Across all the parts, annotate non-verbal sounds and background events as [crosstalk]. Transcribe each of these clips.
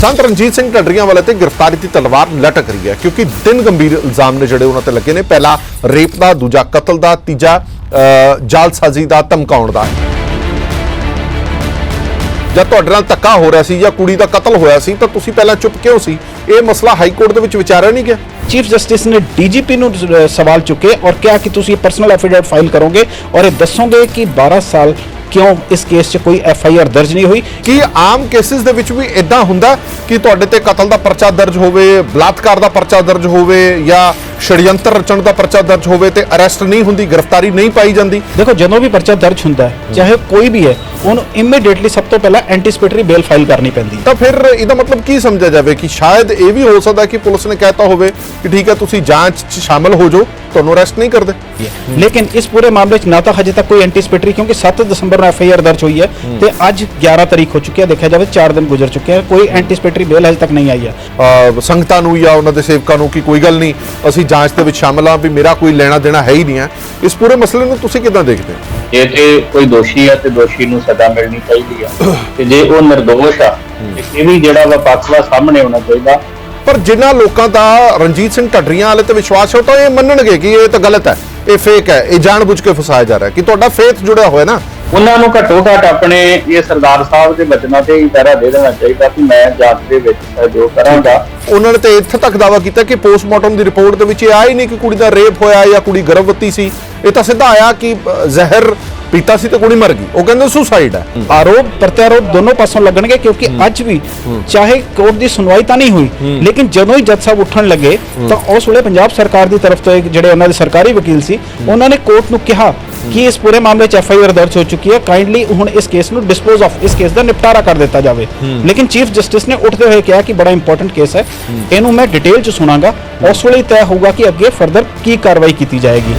ਸੰਤ ਰਣਜੀਤ ਸਿੰਘ ਢੱਡਰੀਆਂ ਵਾਲੇ ਤੇ ਗ੍ਰਿਫਤਾਰੀ ਦੀ ਤਲਵਾਰ ਲਟਕ ਰਹੀ ਹੈ, ਕਿਉਂਕਿ ਤਿੰਨ ਗੰਭੀਰ ਇਲਜ਼ਾਮ ਨੇ ਜਿਹੜੇ ਉਹਨਾਂ ਤੇ ਲੱਗੇ ਨੇ। ਪਹਿਲਾ ਰੇਪ ਦਾ, ਦੂਜਾ ਕਤਲ ਦਾ, ਤੀਜਾ ਜਾਲਸਾਜ਼ੀ ਦਾ, ਧਮਕਾਉਣ ਦਾ। ਜਦ ਤੁਹਾਡੇ ਨਾਲ ਧੱਕਾ ਹੋ ਰਿਹਾ ਸੀ ਜਾਂ ਕੁੜੀ ਦਾ ਕਤਲ ਹੋਇਆ ਸੀ, ਤਾਂ ਤੁਸੀਂ ਪਹਿਲਾਂ ਚੁੱਪ ਕਿਉਂ ਸੀ? ਇਹ ਮਸਲਾ ਹਾਈ ਕੋਰਟ ਦੇ ਵਿੱਚ ਵਿਚਾਰਿਆ ਨਹੀਂ ਗਿਆ? ਚੀਫ ਜਸਟਿਸ ਨੇ ਡੀਜੀਪੀ ਨੂੰ ਸਵਾਲ ਚੁੱਕੇ ਔਰ ਕਿਹਾ ਕਿ ਤੁਸੀਂ ਪਰਸਨਲ ਐਫੀਡੇਵਿਟ ਫਾਈਲ ਕਰੋਗੇ ਔਰ ਇਹ ਦੱਸੋਗੇ ਕਿ 12 ਸਾਲ ਕਿਉਂ ਇਸ ਕੇਸ 'ਚ ਕੋਈ ਐਫ ਆਈ ਆਰ ਦਰਜ ਨਹੀਂ ਹੋਈ? ਕੀ ਆਮ ਕੇਸਿਸ ਦੇ ਵਿੱਚ ਵੀ ਇਦਾਂ ਹੁੰਦਾ ਕਿ ਤੁਹਾਡੇ ਤੇ ਕਤਲ ਦਾ ਪਰਚਾ ਦਰਜ ਹੋਵੇ ਬਲਾਤਕਾਰ ਦਾ ਪਰਚਾ ਦਰਜ ਹੋਵੇ ਜਾਂ ਛੜਯੰਤਰ ਰਚਣ ਦਾ ਪਰਚਾ ਦਰਜ ਹੋਵੇ ਤੇ ਅਰੈਸਟ ਨਹੀਂ ਹੁੰਦੀ ਗ੍ਰਿਫਤਾਰੀ ਨਹੀਂ ਪਾਈ ਜਾਂਦੀ? ਦੇਖੋ ਜਦੋਂ ਵੀ ਪਰਚਾ ਦਰਜ ਹੁੰਦਾ ਹੈ ਚਾਹੇ ਕੋਈ ਵੀ ਹੈ ਉਹਨੂੰ ਇਮੀਡੀਏਟਲੀ ਸਭ ਤੋਂ ਪਹਿਲਾਂ ਐਂਟੀਸਪੇਟਰੀ ਬੇਲ ਫਾਈਲ ਕਰਨੀ ਪੈਂਦੀ ਹੈ। ਤਾਂ ਫਿਰ ਇਹਦਾ ਮਤਲਬ ਕੀ ਸਮਝਿਆ ਜਾਵੇ ਕਿ ਸ਼ਾਇਦ ਇਹ ਵੀ ਹੋ ਸਕਦਾ ਕਿ ਪੁਲਿਸ ਨੇ ਕਹਿਤਾ ਹੋਵੇ ਕਿ ਠੀਕ ਹੈ ਤੁਸੀਂ ਜਾਂਚ 'ਚ ਸ਼ਾਮਲ ਹੋ ਜਾਓ ਤੁਹਾਨੂੰ ਅਰੈਸਟ ਨਹੀਂ ਕਰਦੇ। ਲੇਕਿਨ ਇਸ ਪੂਰੇ ਮਾਮਲੇ 'ਚ ਨਾ ਤਾਂ ਹਜੇ ਤੱਕ ਕੋਈ ਐਂਟੀਸਪੇਟਰੀ ਕਿਉਂਕਿ 7 ਦਸੰਬਰ ਨੂੰ ਐਫ ਆਈ ਆਰ ਦਰਜ ਹੋਈ ਹੈ ਤੇ ਅੱਜ 11 ਤਾਰੀਖ ਹੋ ਚੁੱਕੀ ਹੈ ਦੇਖਿਆ ਜਾਵੇ 4 ਦਿਨ ਗੁਜ਼ਰ ਚੁੱਕੇ ਹੈ ਕੋਈ ਐਂਟੀਸਪੇਟਰੀ ਬੇਲ ਹਜੇ ਤੱਕ ਨਹੀਂ ਆਈ ਹੈ। ਸੰਗਤਾਂ ਨੂੰ ਜਾਂ ਉਹਨਾਂ ਦੇ ਸੇਵਕਾਂ ਨੂੰ ਕਿ ਕੋਈ ਗੱਲ ਨਹੀਂ ਅਸੀਂ ਜਾਂਚ ਦੇ ਵਿੱਚ ਸ਼ਾਮਲ ਹਾਂ ਵੀ ਮੇਰਾ ਕੋਈ ਲੈਣਾ ਦੇਣਾ ਹੈ ਹੀ ਨਹੀਂ ਹੈ। ਇਸ ਪੂਰੇ ਮਸਲੇ ਨੂੰ ਤੁਸੀਂ ਕਿਦਾਂ ਦੇਖਦੇ ਹੋ? ਜੇ ਤੇ ਕੋਈ ਦੋਸ਼ੀ ਆ ਤੇ ਦੋਸ਼ੀ ਨੂੰ ਸਜ਼ਾ ਮਿਲਣੀ ਚਾਹੀਦੀ ਆ ਤੇ ਜੇ ਉਹ ਨਿਰਦੋਸ਼ ਆ ਤੇ ਇਹ ਵੀ ਜਿਹੜਾ ਵਾ ਪੱਖਲਾ ਸਾਹਮਣੇ ਆਉਣਾ ਚਾਹੀਦਾ। ਪਰ ਜਿਨ੍ਹਾਂ ਲੋਕਾਂ ਦਾ ਰਣਜੀਤ ਸਿੰਘ ਢੱਡਰੀਆਂ ਵਾਲੇ ਤੇ ਵਿਸ਼ਵਾਸ ਹੈ ਉਹ ਤਾਂ ਇਹ ਮੰਨਣਗੇ ਕਿ ਇਹ ਤਾਂ ਗਲਤ ਹੈ ਇਹ ਫੇਕ ਹੈ ਇਹ ਜਾਣਬੁੱਝ ਕੇ ਫਸਾਇਆ ਜਾ ਰਿਹਾ ਕਿ ਤੁਹਾਡਾ ਫੇਥ ਜੁੜਿਆ ਹੋਇਆ ਨਾ ਉਹਨਾਂ ਨੂੰ ਘੱਟੋ ਘੱਟ ਆਪਣੇ ਇਹ ਸਰਦਾਰ ਸਾਹਿਬ ਦੇ ਬਚਨਾਂ ਤੇ ਹੀ ਪਹਿਰਾ ਦੇ ਦੇਣਾ ਚਾਹੀਦਾ ਕਿ ਮੈਂ ਜਾਂਚ ਦੇ ਵਿੱਚ ਜੋ ਕਰਾਂਗਾ। ਉਹਨਾਂ ਨੇ ਤੇ ਇੱਥੇ ਤੱਕ ਦਾਵਾ ਕੀਤਾ ਕਿ ਪੋਸਟਮਾਰਟਮ ਦੀ ਰਿਪੋਰਟ ਦੇ ਵਿੱਚ ਇਹ ਆਇਆ ਹੀ ਨਹੀਂ ਕਿ ਕੁੜੀ ਦਾ ਰੇਪ ਹੋਇਆ ਜਾਂ ਕੁੜੀ ਗਰਭਵਤੀ ਸੀ। ਇਹ ਤਾਂ ਸਿੱਧਾ ਆਇਆ ਕਿ ਜ਼ਹਿਰ ਪੀਤਾ ਸੀ ਤੇ ਕੁੜੀ ਮਰ ਗਈ। ਉਹ ਕਹਿੰਦੇ ਸੁਸਾਈਡ ਹੈ। ਆਰੋਪ ਪ੍ਰਤਿਆਰੋਪ ਦੋਨੋਂ ਪਾਸੋਂ ਲੱਗਣਗੇ ਕਿਉਂਕਿ ਅੱਜ ਵੀ ਚਾਹੇ ਕੋਰਟ ਦੀ ਸੁਣਵਾਈ ਤਾਂ ਨਹੀਂ ਹੋਈ ਲੇਕਿਨ ਜਦੋਂ ਹੀ ਜੱਜ ਸਾਹਿਬ ਉੱਠਣ ਲੱਗੇ ਤਾਂ ਉਸ ਵੇਲੇ ਪੰਜਾਬ ਸਰਕਾਰ ਦੀ ਤਰਫ ਤੋਂ ਇੱਕ ਜਿਹੜੇ ਉਹਨਾਂ ਦੇ ਸਰਕਾਰੀ ਵਕੀਲ ਸੀ ਉਹਨਾਂ ਨੇ ਕੋਰਟ ਨੂੰ ਕਿਹਾ ਕਿ ਇਸ ਪੂਰੇ ਮਾਮਲੇ 'ਚ ਐਫ ਆਈ ਆਰ ਦਰਜ ਹੋ ਚੁੱਕੀ ਹੈ। ਕਾਈਂਡਲੀ ਹੁਣ ਇਸ ਕੇਸ ਨੂੰ ਡਿਸਪੋਜ਼ ਆਫ ਇਸ ਕੇਸ ਦਾ ਨਿਪਟਾਰਾ ਕਰ ਦਿੱਤਾ ਜਾਵੇ। ਲੇਕਿਨ ਚੀਫ ਜਸਟਿਸ ਨੇ ਉੱਠਦੇ ਹੋਏ ਕਿਹਾ ਕਿ ਬੜਾ ਇੰਪੋਰਟੈਂਟ ਕੇਸ ਹੈ। ਇਹਨੂੰ ਮੈਂ ਡਿਟੇਲ 'ਚ ਸੁਣਾਂਗਾ। ਉਸ ਵੇਲੇ ਤੈਅ ਹੋਊਗਾ ਕਿ ਅੱਗੇ ਫਰਦਰ ਕੀ ਕਾਰਵਾਈ ਕੀਤੀ ਜਾਏਗੀ।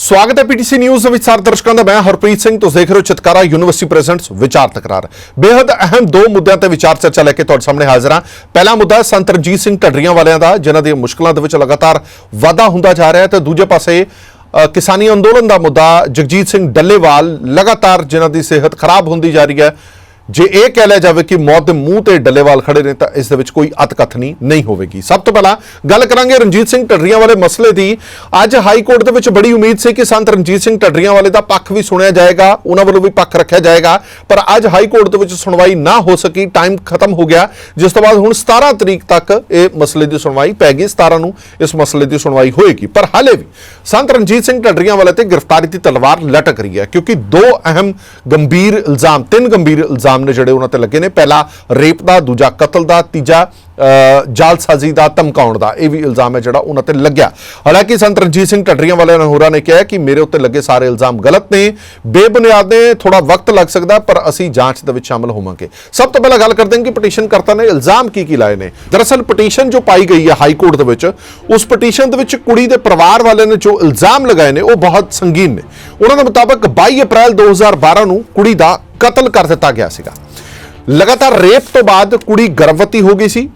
ਸਵਾਗਤ ਹੈ ਪੀਟੀਸੀ ਨਿਊਜ਼ ਦੇ ਵਿੱਚ ਸਾਰੇ ਦਰਸ਼ਕਾਂ ਦਾ। ਮੈਂ ਹਰਪ੍ਰੀਤ ਸਿੰਘ, ਤੁਸੀਂ ਦੇਖ ਰਹੇ ਹੋ ਚਿਤਕਾਰਾ ਯੂਨੀਵਰਸਿਟੀ ਪ੍ਰੈਜ਼ੈਂਟਸ ਵਿਚਾਰ ਤਕਰਾਰ। ਬੇहद ਅਹਿਮ ਦੋ ਮੁੱਦਿਆਂ ਤੇ ਵਿਚਾਰ ਚਰਚਾ ਲੈ ਕੇ ਤੁਹਾਡੇ ਸਾਹਮਣੇ ਹਾਜ਼ਰ ਹਾਂ। ਪਹਿਲਾ ਮੁੱਦਾ, ਸੰਤ ਰਣਜੀਤ ਸਿੰਘ ਢੱਡਰੀਆਂ ਵਾਲਿਆਂ ਦਾ, ਜਿਨ੍ਹਾਂ ਦੀਆਂ ਮੁਸ਼ਕਲਾਂ ਦੇ ਵਿੱਚ ਲਗਾਤਾਰ ਵਾਧਾ ਹੁੰਦਾ ਜਾ ਰਿਹਾ ਹੈ। ਤੇ ਦੂਜੇ ਪਾਸੇ ਕਿਸਾਨੀ ਅੰਦੋਲਨ ਦਾ ਮੁੱਦਾ, ਜਗਜੀਤ ਸਿੰਘ ਡੱਲੇਵਾਲ ਲਗਾਤਾਰ ਜਿਨ੍ਹਾਂ ਦੀ ਸਿਹਤ ਖਰਾਬ ਹੁੰਦੀ ਜਾ ਰਹੀ ਹੈ। ਜੇ ਇਹ ਕਹਿ ਲਿਆ ਜਾਵੇ ਕਿ ਮੌਤ ਦੇ ਮੂੰਹ ਤੇ ਡੱਲੇਵਾਲ ਖੜੇ ਨੇ ਤਾਂ ਇਸ ਦੇ ਵਿੱਚ ਕੋਈ ਅਤਕਥਨੀ ਨਹੀਂ ਹੋਵੇਗੀ। ਸਭ ਤੋਂ ਪਹਿਲਾਂ ਗੱਲ ਕਰਾਂਗੇ ਰਣਜੀਤ ਸਿੰਘ ਢੱਡਰੀਆਂ ਵਾਲੇ ਮਸਲੇ ਦੀ। ਅੱਜ ਹਾਈ ਕੋਰਟ ਦੇ ਵਿੱਚ ਬੜੀ ਉਮੀਦ ਸੀ ਕਿ ਸੰਤ ਰਣਜੀਤ ਸਿੰਘ ਢੱਡਰੀਆਂ ਵਾਲੇ ਦਾ ਪੱਖ ਵੀ ਸੁਣਿਆ ਜਾਏਗਾ, ਉਹਨਾਂ ਵੱਲੋਂ ਵੀ ਪੱਖ ਰੱਖਿਆ ਜਾਏਗਾ, ਪਰ ਅੱਜ ਹਾਈ ਕੋਰਟ ਦੇ ਵਿੱਚ ਸੁਣਵਾਈ ਨਾ ਹੋ ਸਕੀ, ਟਾਈਮ ਖਤਮ ਹੋ ਗਿਆ। ਜਿਸ ਤੋਂ ਬਾਅਦ ਹੁਣ 17 ਤਰੀਕ ਤੱਕ ਇਹ ਮਸਲੇ ਦੀ ਸੁਣਵਾਈ ਪੈ ਗਈ 17 ਨੂੰ ਇਸ ਮਸਲੇ ਦੀ ਸੁਣਵਾਈ ਹੋਏਗੀ। ਪਰ ਹਾਲੇ ਵੀ ਸੰਤ ਰਣਜੀਤ ਸਿੰਘ ਢੱਡਰੀਆਂ ਵਾਲੇ ਤੇ ਗ੍ਰਿਫਤਾਰੀ ਦੀ ਤਲਵਾਰ ਲਟਕ ਰਹੀ ਹੈ, ਕਿਉਂਕਿ ਦੋ ਅਹਿਮ ਗੰਭੀਰ ਇਲਜ਼ਾਮ, ਤਿੰਨ ਗੰਭੀਰ ਇਲਜ਼ਾਮ ਨੇ ਜਿਹੜੇ ਉਹਨਾਂ ਤੇ ਲੱਗੇ ਨੇ। ਪਹਿਲਾ ਰੇਪ ਦਾ, ਦੂਜਾ ਕਤਲ ਦਾ, ਤੀਜਾ ਜਾਲਸਾਜ਼ੀ ਦਾ, ਧਮਕਾਉਣ ਦਾ। ਇਹ ਵੀ ਇਲਜ਼ਾਮ ਹੈ ਜਿਹੜਾ ਉਹਨਾਂ ਤੇ ਲੱਗਿਆ। ਹਾਲਾਂਕਿ ਸੰਤ ਰਣਜੀਤ ਸਿੰਘ ਢੱਡਰੀਆਂ ਵਾਲਿਆਂ ਹੋਰਾਂ ਨੇ ਕਿਹਾ ਕਿ ਮੇਰੇ ਉੱਤੇ ਲੱਗੇ ਸਾਰੇ ਇਲਜ਼ਾਮ ਗਲਤ ਨੇ। ਬੇਬੁਨਿਆਦ ਨੇ ਥੋੜਾ ਵਕਤ ਲੱਗ ਸਕਦਾ, ਪਰ ਅਸੀਂ ਜਾਂਚ ਦੇ ਵਿੱਚ ਸ਼ਾਮਲ ਹੋਵਾਂਗੇ। ਸਭ ਤੋਂ ਪਹਿਲਾਂ ਗੱਲ ਕਰਦੇ ਹਾਂ ਕਿ ਪਟੀਸ਼ਨ ਕਰਤਾ ਨੇ, ਇਲਜ਼ਾਮ ਕੀ ਕੀ ਲਾਏ ਨੇ। ਦਰਅਸਲ ਪਟੀਸ਼ਨ ਜੋ ਪਾਈ ਗਈ ਹੈ ਹਾਈ ਕੋਰਟ ਦੇ ਵਿੱਚ, ਉਸ ਪਟੀਸ਼ਨ ਦੇ ਵਿੱਚ ਕੁੜੀ ਦੇ ਪਰਿਵਾਰ ਵਾਲਿਆਂ ਨੇ ਜੋ ਇਲਜ਼ਾਮ ਲਗਾਏ ਨੇ, ਉਹ ਬਹੁਤ ਸੰਗੀਨ ਨੇ। ਉਹਨਾਂ ਦੇ ਮੁਤਾਬਕ 22 ਅਪ੍ਰੈਲ 2012 ਨੂੰ ਕੁੜੀ ਦਾ ਕਤਲ ਕਰ ਦਿੱਤਾ ਗਿਆ ਸੀਗਾ। ਲਗਾਤਾਰ ਰੇਪ ਤੋਂ ਬਾਅਦ ਕੁੜੀ ਗਰਭਵਤੀ ਹੋ ਗਈ ਸੀ।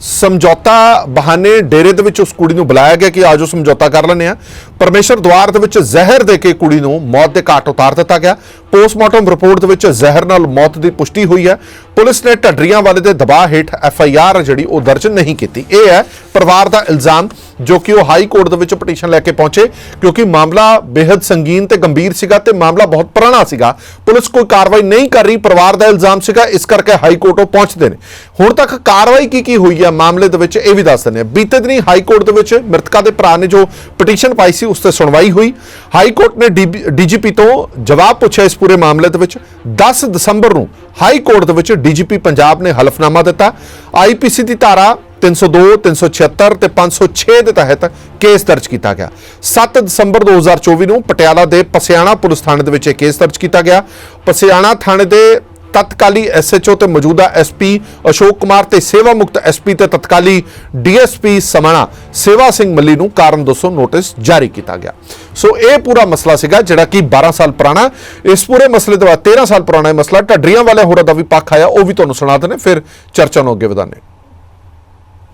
ਸਮਝੌਤਾ ਬਹਾਨੇ ਡੇਰੇ ਦੇ ਵਿੱਚ ਉਸ ਕੁੜੀ ਨੂੰ ਬੁਲਾਇਆ ਗਿਆ ਕਿ ਆਜੋ ਸਮਝੌਤਾ ਕਰ ਲੈਂਦੇ ਆ ਪਰਮੇਸ਼ਰ ਦਵਾਰ ਦੇ ਵਿੱਚ ਜ਼ਹਿਰ ਦੇ ਕੇ ਕੁੜੀ ਨੂੰ ਮੌਤ ਦੇ ਘਾਟ ਉਤਾਰ ਦਿੱਤਾ ਗਿਆ। ਪੋਸਟਮਾਰਟਮ ਰਿਪੋਰਟ ਦੇ ਵਿੱਚ ਜ਼ਹਿਰ ਨਾਲ ਮੌਤ ਦੀ ਪੁਸ਼ਟੀ ਹੋਈ ਹੈ। ਪੁਲਿਸ ਨੇ ਢੱਡਰੀਆਂ ਵਾਲੇ ਦੇ ਦਬਾਅ ਹੇਠ ਐਫ ਆਈ ਆਰ ਜਿਹੜੀ ਉਹ ਦਰਜ ਨਹੀਂ ਕੀਤੀ। ਇਹ ਹੈ ਪਰਿਵਾਰ ਦਾ ਇਲਜ਼ਾਮ। ਜੋ ਕਿ ਉਹ ਹਾਈ ਕੋਰਟ ਦੇ ਵਿੱਚ ਪਟੀਸ਼ਨ ਲੈ ਕੇ ਪਹੁੰਚੇ, ਕਿਉਂਕਿ ਮਾਮਲਾ ਬੇहद ਸੰਗੀਨ ਤੇ ਗੰਭੀਰ ਸੀਗਾ ਤੇ ਮਾਮਲਾ ਬਹੁਤ ਪੁਰਾਣਾ ਸੀਗਾ। ਪੁਲਿਸ ਕੋਈ ਕਾਰਵਾਈ ਨਹੀਂ ਕਰ ਰਹੀ, ਪਰਿਵਾਰ ਦਾ ਇਲਜ਼ਾਮ ਸੀਗਾ, ਇਸ ਕਰਕੇ ਹਾਈ ਕੋਰਟ ਉਹ ਪਹੁੰਚਦੇ ਨੇ। ਹੁਣ ਤੱਕ ਕਾਰਵਾਈ ਕੀ ਕੀ ਹੋਈ ਹੈ ਮਾਮਲੇ ਦੇ ਵਿੱਚ ਇਹ ਵੀ ਦੱਸ ਦਿੰਦੇ ਆ ਬੀਤੇ ਦਿਨੀ ਹਾਈ ਕੋਰਟ ਦੇ ਵਿੱਚ ਮ੍ਰਿਤਕਾ ਦੇ ਭਰਾ ਨੇ ਜੋ ਪਟੀਸ਼ਨ ਪਾਈ ਸੀ, ਉਸ ਤੇ ਸੁਣਵਾਈ ਹੋਈ। ਹਾਈ ਕੋਰਟ ਨੇ ਡੀਜੀਪੀ ਤੋਂ ਜਵਾਬ ਪੁੱਛਿਆ ਇਸ ਪੂਰੇ ਮਾਮਲੇ ਦੇ ਵਿੱਚ। 10 ਦਸੰਬਰ ਨੂੰ ਹਾਈ ਕੋਰਟ ਦੇ ਵਿੱਚ ਡੀਜੀਪੀ ਪੰਜਾਬ ਨੇ ਹਲਫਨਾਮਾ ਦਿੱਤਾ। ਆਈਪੀਸੀ ਦੀ ਧਾਰਾ 302 376 ਤੇ 506 ਦੇ ਤਹਿਤ ਕੇਸ ਦਰਜ ਕੀਤਾ ਗਿਆ। 7 ਦਸੰਬਰ 2024 ਨੂੰ ਪਟਿਆਲਾ ਦੇ ਪਸਿਆਣਾ ਪੁਲਿਸ ਥਾਣੇ ਦੇ ਵਿੱਚ ਇਹ ਕੇਸ ਦਰਜ ਕੀਤਾ ਗਿਆ। ਪਸਿਆਣਾ ਥਾਣੇ ਦੇ ਤਤਕਾਲੀ ਐਸਐਚਓ ਤੇ ਮੌਜੂਦਾ ਐਸਪੀ ਅਸ਼ੋਕ ਕੁਮਾਰ ਤੇ ਸੇਵਾ ਮੁਕਤ ਐਸਪੀ ਤੇ ਤਤਕਾਲੀ ਡੀਐਸਪੀ ਸਮਾਣਾ ਸੇਵਾ ਸਿੰਘ ਮੱਲੀ ਨੂੰ ਕਾਰਨ ਦੱਸੋ ਨੋਟਿਸ ਜਾਰੀ ਕੀਤਾ ਗਿਆ। ਸੋ ਇਹ ਪੂਰਾ ਮਸਲਾ ਸੀਗਾ ਜਿਹੜਾ ਕਿ 12 ਸਾਲ ਪੁਰਾਣਾ। ਇਸ ਪੂਰੇ ਮਸਲੇ ਤੋਂ ਬਾਅਦ 13 ਸਾਲ ਪੁਰਾਣਾ ਇਹ ਮਸਲਾ। ਢੱਡਰੀਆਂ ਵਾਲੇ ਹੋਰਾਂ ਦਾ ਵੀ ਪੱਖ ਆਇਆ, ਉਹ ਵੀ ਤੁਹਾਨੂੰ ਸੁਣਾ ਦਿੰਦੇ ਫਿਰ ਚਰਚਾ ਨੂੰ ਅੱਗੇ ਵਧਾਉਂਦੇ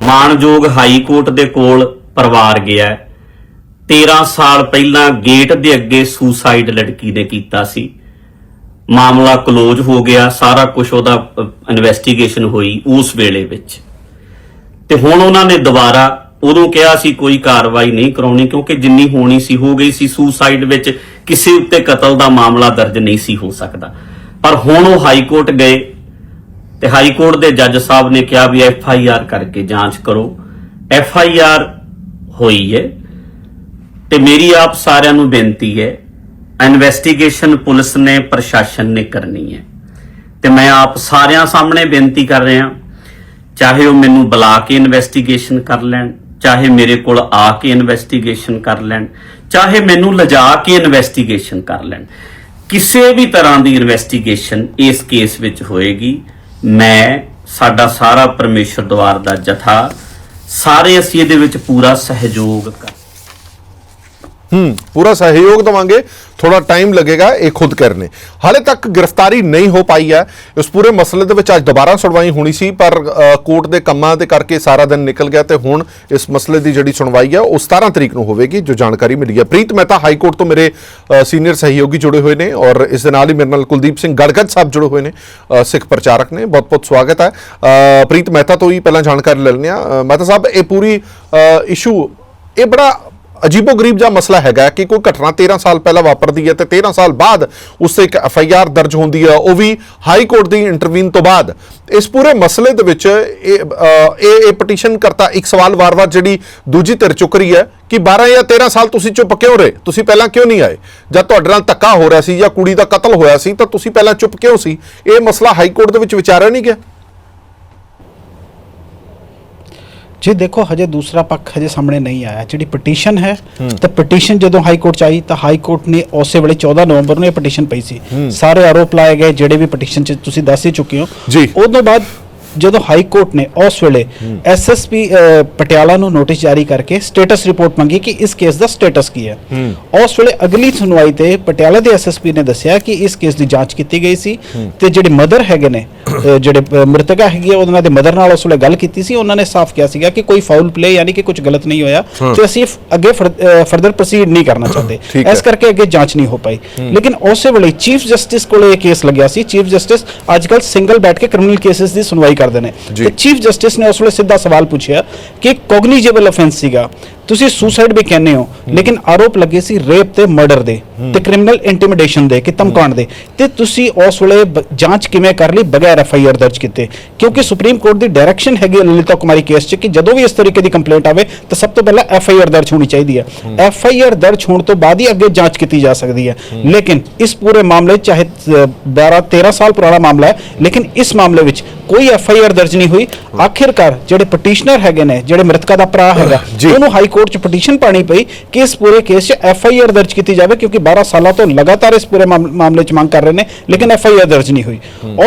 ਮਾਨਯੋਗ ਹਾਈ ਕੋਰਟ ਦੇ ਕੋਲ ਪਰਿਵਾਰ ਗਿਆ ਹੈ। 13 ਸਾਲ ਪਹਿਲਾਂ ਗੇਟ ਦੇ ਅੱਗੇ ਸੁਸਾਈਡ ਲੜਕੀ ਨੇ ਕੀਤਾ ਸੀ। ਮਾਮਲਾ ਕਲੋਜ਼ ਹੋ ਗਿਆ, ਸਾਰਾ ਕੁਝ ਉਹਦਾ ਇਨਵੈਸਟੀਗੇਸ਼ਨ ਹੋਈ ਉਸ ਵੇਲੇ ਵਿੱਚ। ਤੇ ਹੁਣ ਉਹਨਾਂ ਨੇ ਦੁਬਾਰਾ ਉਦੋਂ ਕਿਹਾ ਸੀ ਕੋਈ ਕਾਰਵਾਈ ਨਹੀਂ ਕਰਾਉਣੀ, ਕਿਉਂਕਿ ਜਿੰਨੀ ਹੋਣੀ ਸੀ, ਹੋ ਗਈ ਸੀ ਸੁਸਾਈਡ ਵਿੱਚ, ਕਿਸੇ ਉੱਤੇ ਕਤਲ ਦਾ ਮਾਮਲਾ ਦਰਜ ਨਹੀਂ ਸੀ ਹੋ ਸਕਦਾ। ਪਰ ਹੁਣ ਉਹ ਹਾਈ ਕੋਰਟ ਗਏ ਤੇ ਹਾਈ ਕੋਰਟ ਦੇ ਜੱਜ ਸਾਹਿਬ ਨੇ ਕਿਹਾ ਵੀ ਐਫ ਆਈ ਆਰ ਕਰਕੇ ਜਾਂਚ ਕਰੋ। ਐਫ ਆਈ ਆਰ ਹੋਈ ਹੈ ਤੇ ਮੇਰੀ ਆਪ ਸਾਰਿਆਂ ਨੂੰ ਬੇਨਤੀ ਹੈ ਇਨਵੈਸਟੀਗੇਸ਼ਨ ਪੁਲਿਸ ਨੇ, ਪ੍ਰਸ਼ਾਸਨ ਨੇ ਕਰਨੀ ਹੈ ਤੇ ਮੈਂ ਆਪ ਸਾਰਿਆਂ ਸਾਹਮਣੇ ਬੇਨਤੀ ਕਰ ਰਿਹਾ, ਚਾਹੇ ਉਹ ਮੈਨੂੰ ਬੁਲਾ ਕੇ ਇਨਵੈਸਟੀਗੇਸ਼ਨ ਕਰ ਲੈਣ, ਚਾਹੇ ਮੇਰੇ ਕੋਲ ਆ ਕੇ ਇਨਵੈਸਟੀਗੇਸ਼ਨ ਕਰ ਲੈਣ, ਚਾਹੇ ਮੈਨੂੰ ਲਿਜਾ ਕੇ ਇਨਵੈਸਟੀਗੇਸ਼ਨ ਕਰ ਲੈਣ। ਕਿਸੇ ਵੀ ਤਰ੍ਹਾਂ ਦੀ ਇਨਵੈਸਟੀਗੇਸ਼ਨ ਇਸ ਕੇਸ ਵਿੱਚ ਹੋਏਗੀ। ਮੈਂ ਸਾਡਾ ਸਾਰਾ ਪਰਮੇਸ਼ਰ ਦਵਾਰ ਦਾ ਜਥਾ ਸਾਰੇ ਅਸੀਂ ਇਹਦੇ ਵਿੱਚ ਪੂਰਾ ਸਹਿਯੋਗ ਕਰ ਹੂੰ। ਪੂਰਾ ਸਹਿਯੋਗ ਦਵਾਂਗੇ। ਥੋੜਾ ਟਾਈਮ ਲੱਗੇਗਾ, ਇਹ ਖੁਦ ਕਰਨੇ। ਹਾਲੇ ਤੱਕ ਗ੍ਰਿਫਤਾਰੀ ਨਹੀਂ ਹੋ ਪਾਈ ਹੈ। ਇਸ ਪੂਰੇ ਮਸਲੇ ਦੇ ਵਿੱਚ ਅੱਜ ਦੁਬਾਰਾ ਸੁਣਵਾਈ ਹੋਣੀ ਸੀ, ਪਰ ਕੋਰਟ ਦੇ ਕੰਮਾਂ ਦੇ ਕਰਕੇ ਸਾਰਾ ਦਿਨ ਨਿਕਲ ਗਿਆ ਤੇ ਹੁਣ ਇਸ ਮਸਲੇ ਦੀ ਜਿਹੜੀ ਸੁਣਵਾਈ ਹੈ, ਉਹ 17 ਤਰੀਕ ਨੂੰ ਹੋਵੇਗੀ, ਜੋ ਜਾਣਕਾਰੀ ਮਿਲੀ ਹੈ। ਪ੍ਰੀਤ ਮਹਿਤਾ ਹਾਈ ਕੋਰਟ ਤੋਂ ਮੇਰੇ ਸੀਨੀਅਰ ਸਹਿਯੋਗੀ ਜੁੜੇ ਹੋਏ ਨੇ ਔਰ ਇਸ ਦੇ ਨਾਲ ਹੀ ਮੇਰੇ ਨਾਲ ਕੁਲਦੀਪ ਸਿੰਘ ਗੜਗੜ ਸਾਹਿਬ ਜੁੜੇ ਹੋਏ ਨੇ ਸਿੱਖ ਪ੍ਰਚਾਰਕ ਨੇ। ਬਹੁਤ ਬਹੁਤ ਸਵਾਗਤ ਹੈ। ਪ੍ਰੀਤ ਮਹਿਤਾ ਤੋਂ ਹੀ ਪਹਿਲਾਂ ਜਾਣਕਾਰੀ ਲੈ ਲੈਂਦੇ ਆ ਮਹਿਤਾ ਸਾਹਿਬ, ਇਹ ਪੂਰੀ ਇਸ਼ੂ ਇਹ ਬੜਾ ਅਜੀਬੋ ਗਰੀਬ ਜਿਹਾ ਮਸਲਾ ਹੈਗਾ ਕਿ ਕੋਈ ਘਟਨਾ 13 ਸਾਲ ਪਹਿਲਾਂ ਵਾਪਰਦੀ ਹੈ ਤੇ 13 ਸਾਲ ਬਾਅਦ ਉਸ ਤੇ ਇੱਕ ਐਫ ਆਈ ਆਰ ਦਰਜ ਹੁੰਦੀ ਹੈ, ਉਹ ਵੀ ਹਾਈ ਕੋਰਟ ਦੀ ਇੰਟਰਵੀਨ ਤੋਂ ਬਾਅਦ। ਇਸ ਪੂਰੇ ਮਸਲੇ ਦੇ ਵਿੱਚ ਇਹ ਇਹ ਇਹ ਪਟੀਸ਼ਨ ਕਰਤਾ, ਇੱਕ ਸਵਾਲ ਵਾਰ-ਵਾਰ ਜਿਹੜੀ ਦੂਜੀ ਧਿਰ ਚੁੱਕ ਰਹੀ ਹੈ ਕਿ 12 ਜਾਂ 13 ਸਾਲ ਤੁਸੀਂ ਚੁੱਪ ਕਿਉਂ ਰਹੇ? ਤੁਸੀਂ ਪਹਿਲਾਂ ਕਿਉਂ ਨਹੀਂ ਆਏ? ਜਦ ਤੁਹਾਡੇ ਨਾਲ ਧੱਕਾ ਹੋ ਰਿਹਾ ਸੀ ਜਾਂ ਕੁੜੀ ਦਾ ਕਤਲ ਹੋਇਆ ਸੀ ਤਾਂ ਤੁਸੀਂ ਪਹਿਲਾਂ ਚੁੱਪ ਕਿਉਂ ਸੀ? ਇਹ ਮਸਲਾ ਹਾਈ ਕੋਰਟ ਦੇ ਵਿੱਚ ਵਿਚਾਰਿਆ ਨਹੀਂ ਗਿਆ। ਜੀ ਦੇਖੋ ਹਜੇ ਦੂਸਰਾ ਪੱਖ ਹਜੇ ਸਾਹਮਣੇ ਨਹੀਂ ਆਇਆ। ਜਿਹੜੀ ਪਟੀਸ਼ਨ ਹੈ ਤਾਂ ਪਟੀਸ਼ਨ ਜਦੋਂ ਹਾਈ ਕੋਰਟ ਚ ਆਈ ਤਾਂ ਹਾਈ ਕੋਰਟ ਨੇ ਉਸੇ ਵੇਲੇ 14 ਨਵੰਬਰ ਨੂੰ ਇਹ ਪਟੀਸ਼ਨ ਪਈ ਸੀ। ਸਾਰੇ ਆਰੋਪ ਲਾਏ ਗਏ ਜਿਹੜੇ ਵੀ ਪਟੀਸ਼ਨ ਚ ਤੁਸੀਂ ਦੱਸ ਹੀ ਚੁੱਕੇ ਹੋ। ਉਦੋਂ ਬਾਅਦ ਜਦੋਂ ਹਾਈ ਕੋਰਟ ਨੇ ਉਸ ਵੇਲੇ ਐਸਐਸਪੀ ਪਟਿਆਲਾ ਨੂੰ ਨੋਟਿਸ ਜਾਰੀ ਕਰਕੇ ਸਟੇਟਸ ਰਿਪੋਰਟ ਮੰਗੀ ਕਿ ਇਸ ਕੇਸ ਦਾ ਸਟੇਟਸ ਕੀ ਹੈ। ਉਸ ਵੇਲੇ ਅਗਲੀ ਸੁਣਵਾਈ ਤੇ ਪਟਿਆਲਾ ਦੇ ਐਸਐਸਪੀ ਨੇ ਦੱਸਿਆ ਕਿ ਇਸ ਕੇਸ ਦੀ ਜਾਂਚ ਕੀਤੀ ਗਈ ਸੀ ਤੇ ਜਿਹੜੇ ਮਦਰ ਹੈਗੇ ਨੇ ਜਿਹੜੇ ਮ੍ਰਿਤਕਾ ਹੈਗੀ ਹੈ ਉਹਨਾਂ ਦੇ ਮਦਰ ਨਾਲ ਉਸ ਵੇਲੇ ਗੱਲ ਕੀਤੀ ਸੀ। ਉਹਨਾਂ ਨੇ ਸਾਫ਼ ਕਿਹਾ ਸੀਗਾ ਕਿ ਕੋਈ ਫਾਉਲ ਪਲੇ ਯਾਨੀ ਕਿ ਕੁਝ ਗਲਤ ਨਹੀਂ ਹੋਇਆ ਤੇ ਅਸੀਂ ਅੱਗੇ ਫਰਦਰ ਪ੍ਰੋਸੀਡ ਨਹੀਂ ਕਰਨਾ ਚਾਹੁੰਦੇ। [coughs] ਇਸ ਕਰਕੇ ਅੱਗੇ ਜਾਂਚ ਨਹੀਂ ਹੋ ਪਾਈ। ਲੇਕਿਨ ਉਸੇ ਵੇਲੇ ਚੀਫ ਜਸਟਿਸ ਕੋਲੇ ਇਹ ਕੇਸ ਲੱਗਿਆ ਸੀ। ਚੀਫ ਜਸਟਿਸ ਅੱਜਕੱਲ ਸਿੰਗਲ ਬੈਠ ਕੇ ਕ੍ਰਿਮੀਨਲ ਕੇसेस ਦੀ ਸੁਣਵਾਈ ਕਰਦੇ ਨੇ। ਤੇ ਚੀਫ ਜਸਟਿਸ ਨੇ ਉਸ ਵੇਲੇ ਸਿੱਧਾ ਸਵਾਲ ਪੁੱਛਿਆ ਕਿ ਕੋਗਨੀਜੇਬਲ ਅਫੈਂਸ ਸੀਗਾ ਤੁਸੀਂ ਸੁਸਾਈਡ ਵੀ ਕਹਿੰਦੇ ਹੋ ਲੇਕਿਨ ਆਰੋਪ ਲੱਗੇ ਸੀ ਰੇਪ ਤੇ ਮਰਡਰ ਦੇ ਤੇ ਕ੍ਰਿਮੀਨਲ ਇੰਟੀਮੀਡੇਸ਼ਨ ਦੇ ਕਿ ਧਮਕਾਉਣ ਦੇ। ਤੇ ਤੁਸੀਂ ਉਸ ਵੇਲੇ ਬ- ਜਾਂਚ ਕਿਵੇਂ ਕਰ ਲਈ ਬਗੈਰ ਐਫ ਆਈ ਆਰ ਦਰਜ ਕੀਤੇ? ਕਿਉਂਕਿ ਸੁਪਰੀਮ ਕੋਰਟ ਦੀ ਡਾਇਰੈਕਸ਼ਨ ਹੈਗੀ ਹੈ ਲਲਿਤਾ ਕੁਮਾਰੀ ਕੇਸ 'ਚ ਕਿ ਜਦੋਂ ਵੀ ਇਸ ਤਰੀਕੇ ਦੀ ਕੰਪਲੇਂਟ ਆਵੇ ਤਾਂ ਸਭ ਤੋਂ ਪਹਿਲਾਂ ਐਫ ਆਈ ਆਰ ਦਰਜ ਹੋਣੀ ਚਾਹੀਦੀ ਹੈ। ਐਫ ਆਈ ਆਰ ਦਰਜ ਹੋਣ ਤੋਂ ਬਾਅਦ ਹੀ ਅੱਗੇ ਜਾਂਚ ਕੀਤੀ ਜਾ ਸਕਦੀ ਹੈ। ਲੇਕਿਨ ਇਸ ਪੂਰੇ ਮਾਮਲੇ 'ਚ ਚਾਹੇ ਅ, 12 13 ਸਾਲ ਪੁਰਾਣਾ ਮਾਮਲਾ ਹੈ ਲੇਕਿਨ ਇਸ ਮਾਮਲੇ ਵਿੱਚ ਕੋਈ ਐਫ ਆਈ ਆਰ ਦਰਜ ਨਹੀਂ ਹੋਈ। ਆਖਿਰਕਾਰ ਜਿਹੜੇ ਪਟੀਸ਼ਨਰ ਹੈਗੇ ਨੇ ਜਿਹੜੇ ਮ੍ਰਿਤਕਾ ਦਾ ਭਰਾ ਹੈਗਾ ਜੀ। ਉਹਨੂੰ ਹਾਈ ਕੋਰਟ 'ਚ ਪਟੀਸ਼ਨ ਪਾਣੀ ਪਈ ਕਿ ਇਸ ਪੂਰੇ ਕੇਸ 'ਚ ਐਫ ਆਈ ਆਰ ਦਰਜ ਕੀਤੀ ਜਾਵੇ ਕਿਉਂਕਿ 12 ਸਾਲਾਂ ਤੋਂ ਲਗਾਤਾਰ ਇਸ ਪੂਰੇ ਮਾਮ- ਮਾਮਲੇ 'ਚ ਮੰਗ ਕਰ ਰਹੇ ਨੇ ਲੇਕਿਨ ਐਫ ਆਈ ਆਰ ਦਰਜ ਨਹੀਂ ਹੋਈ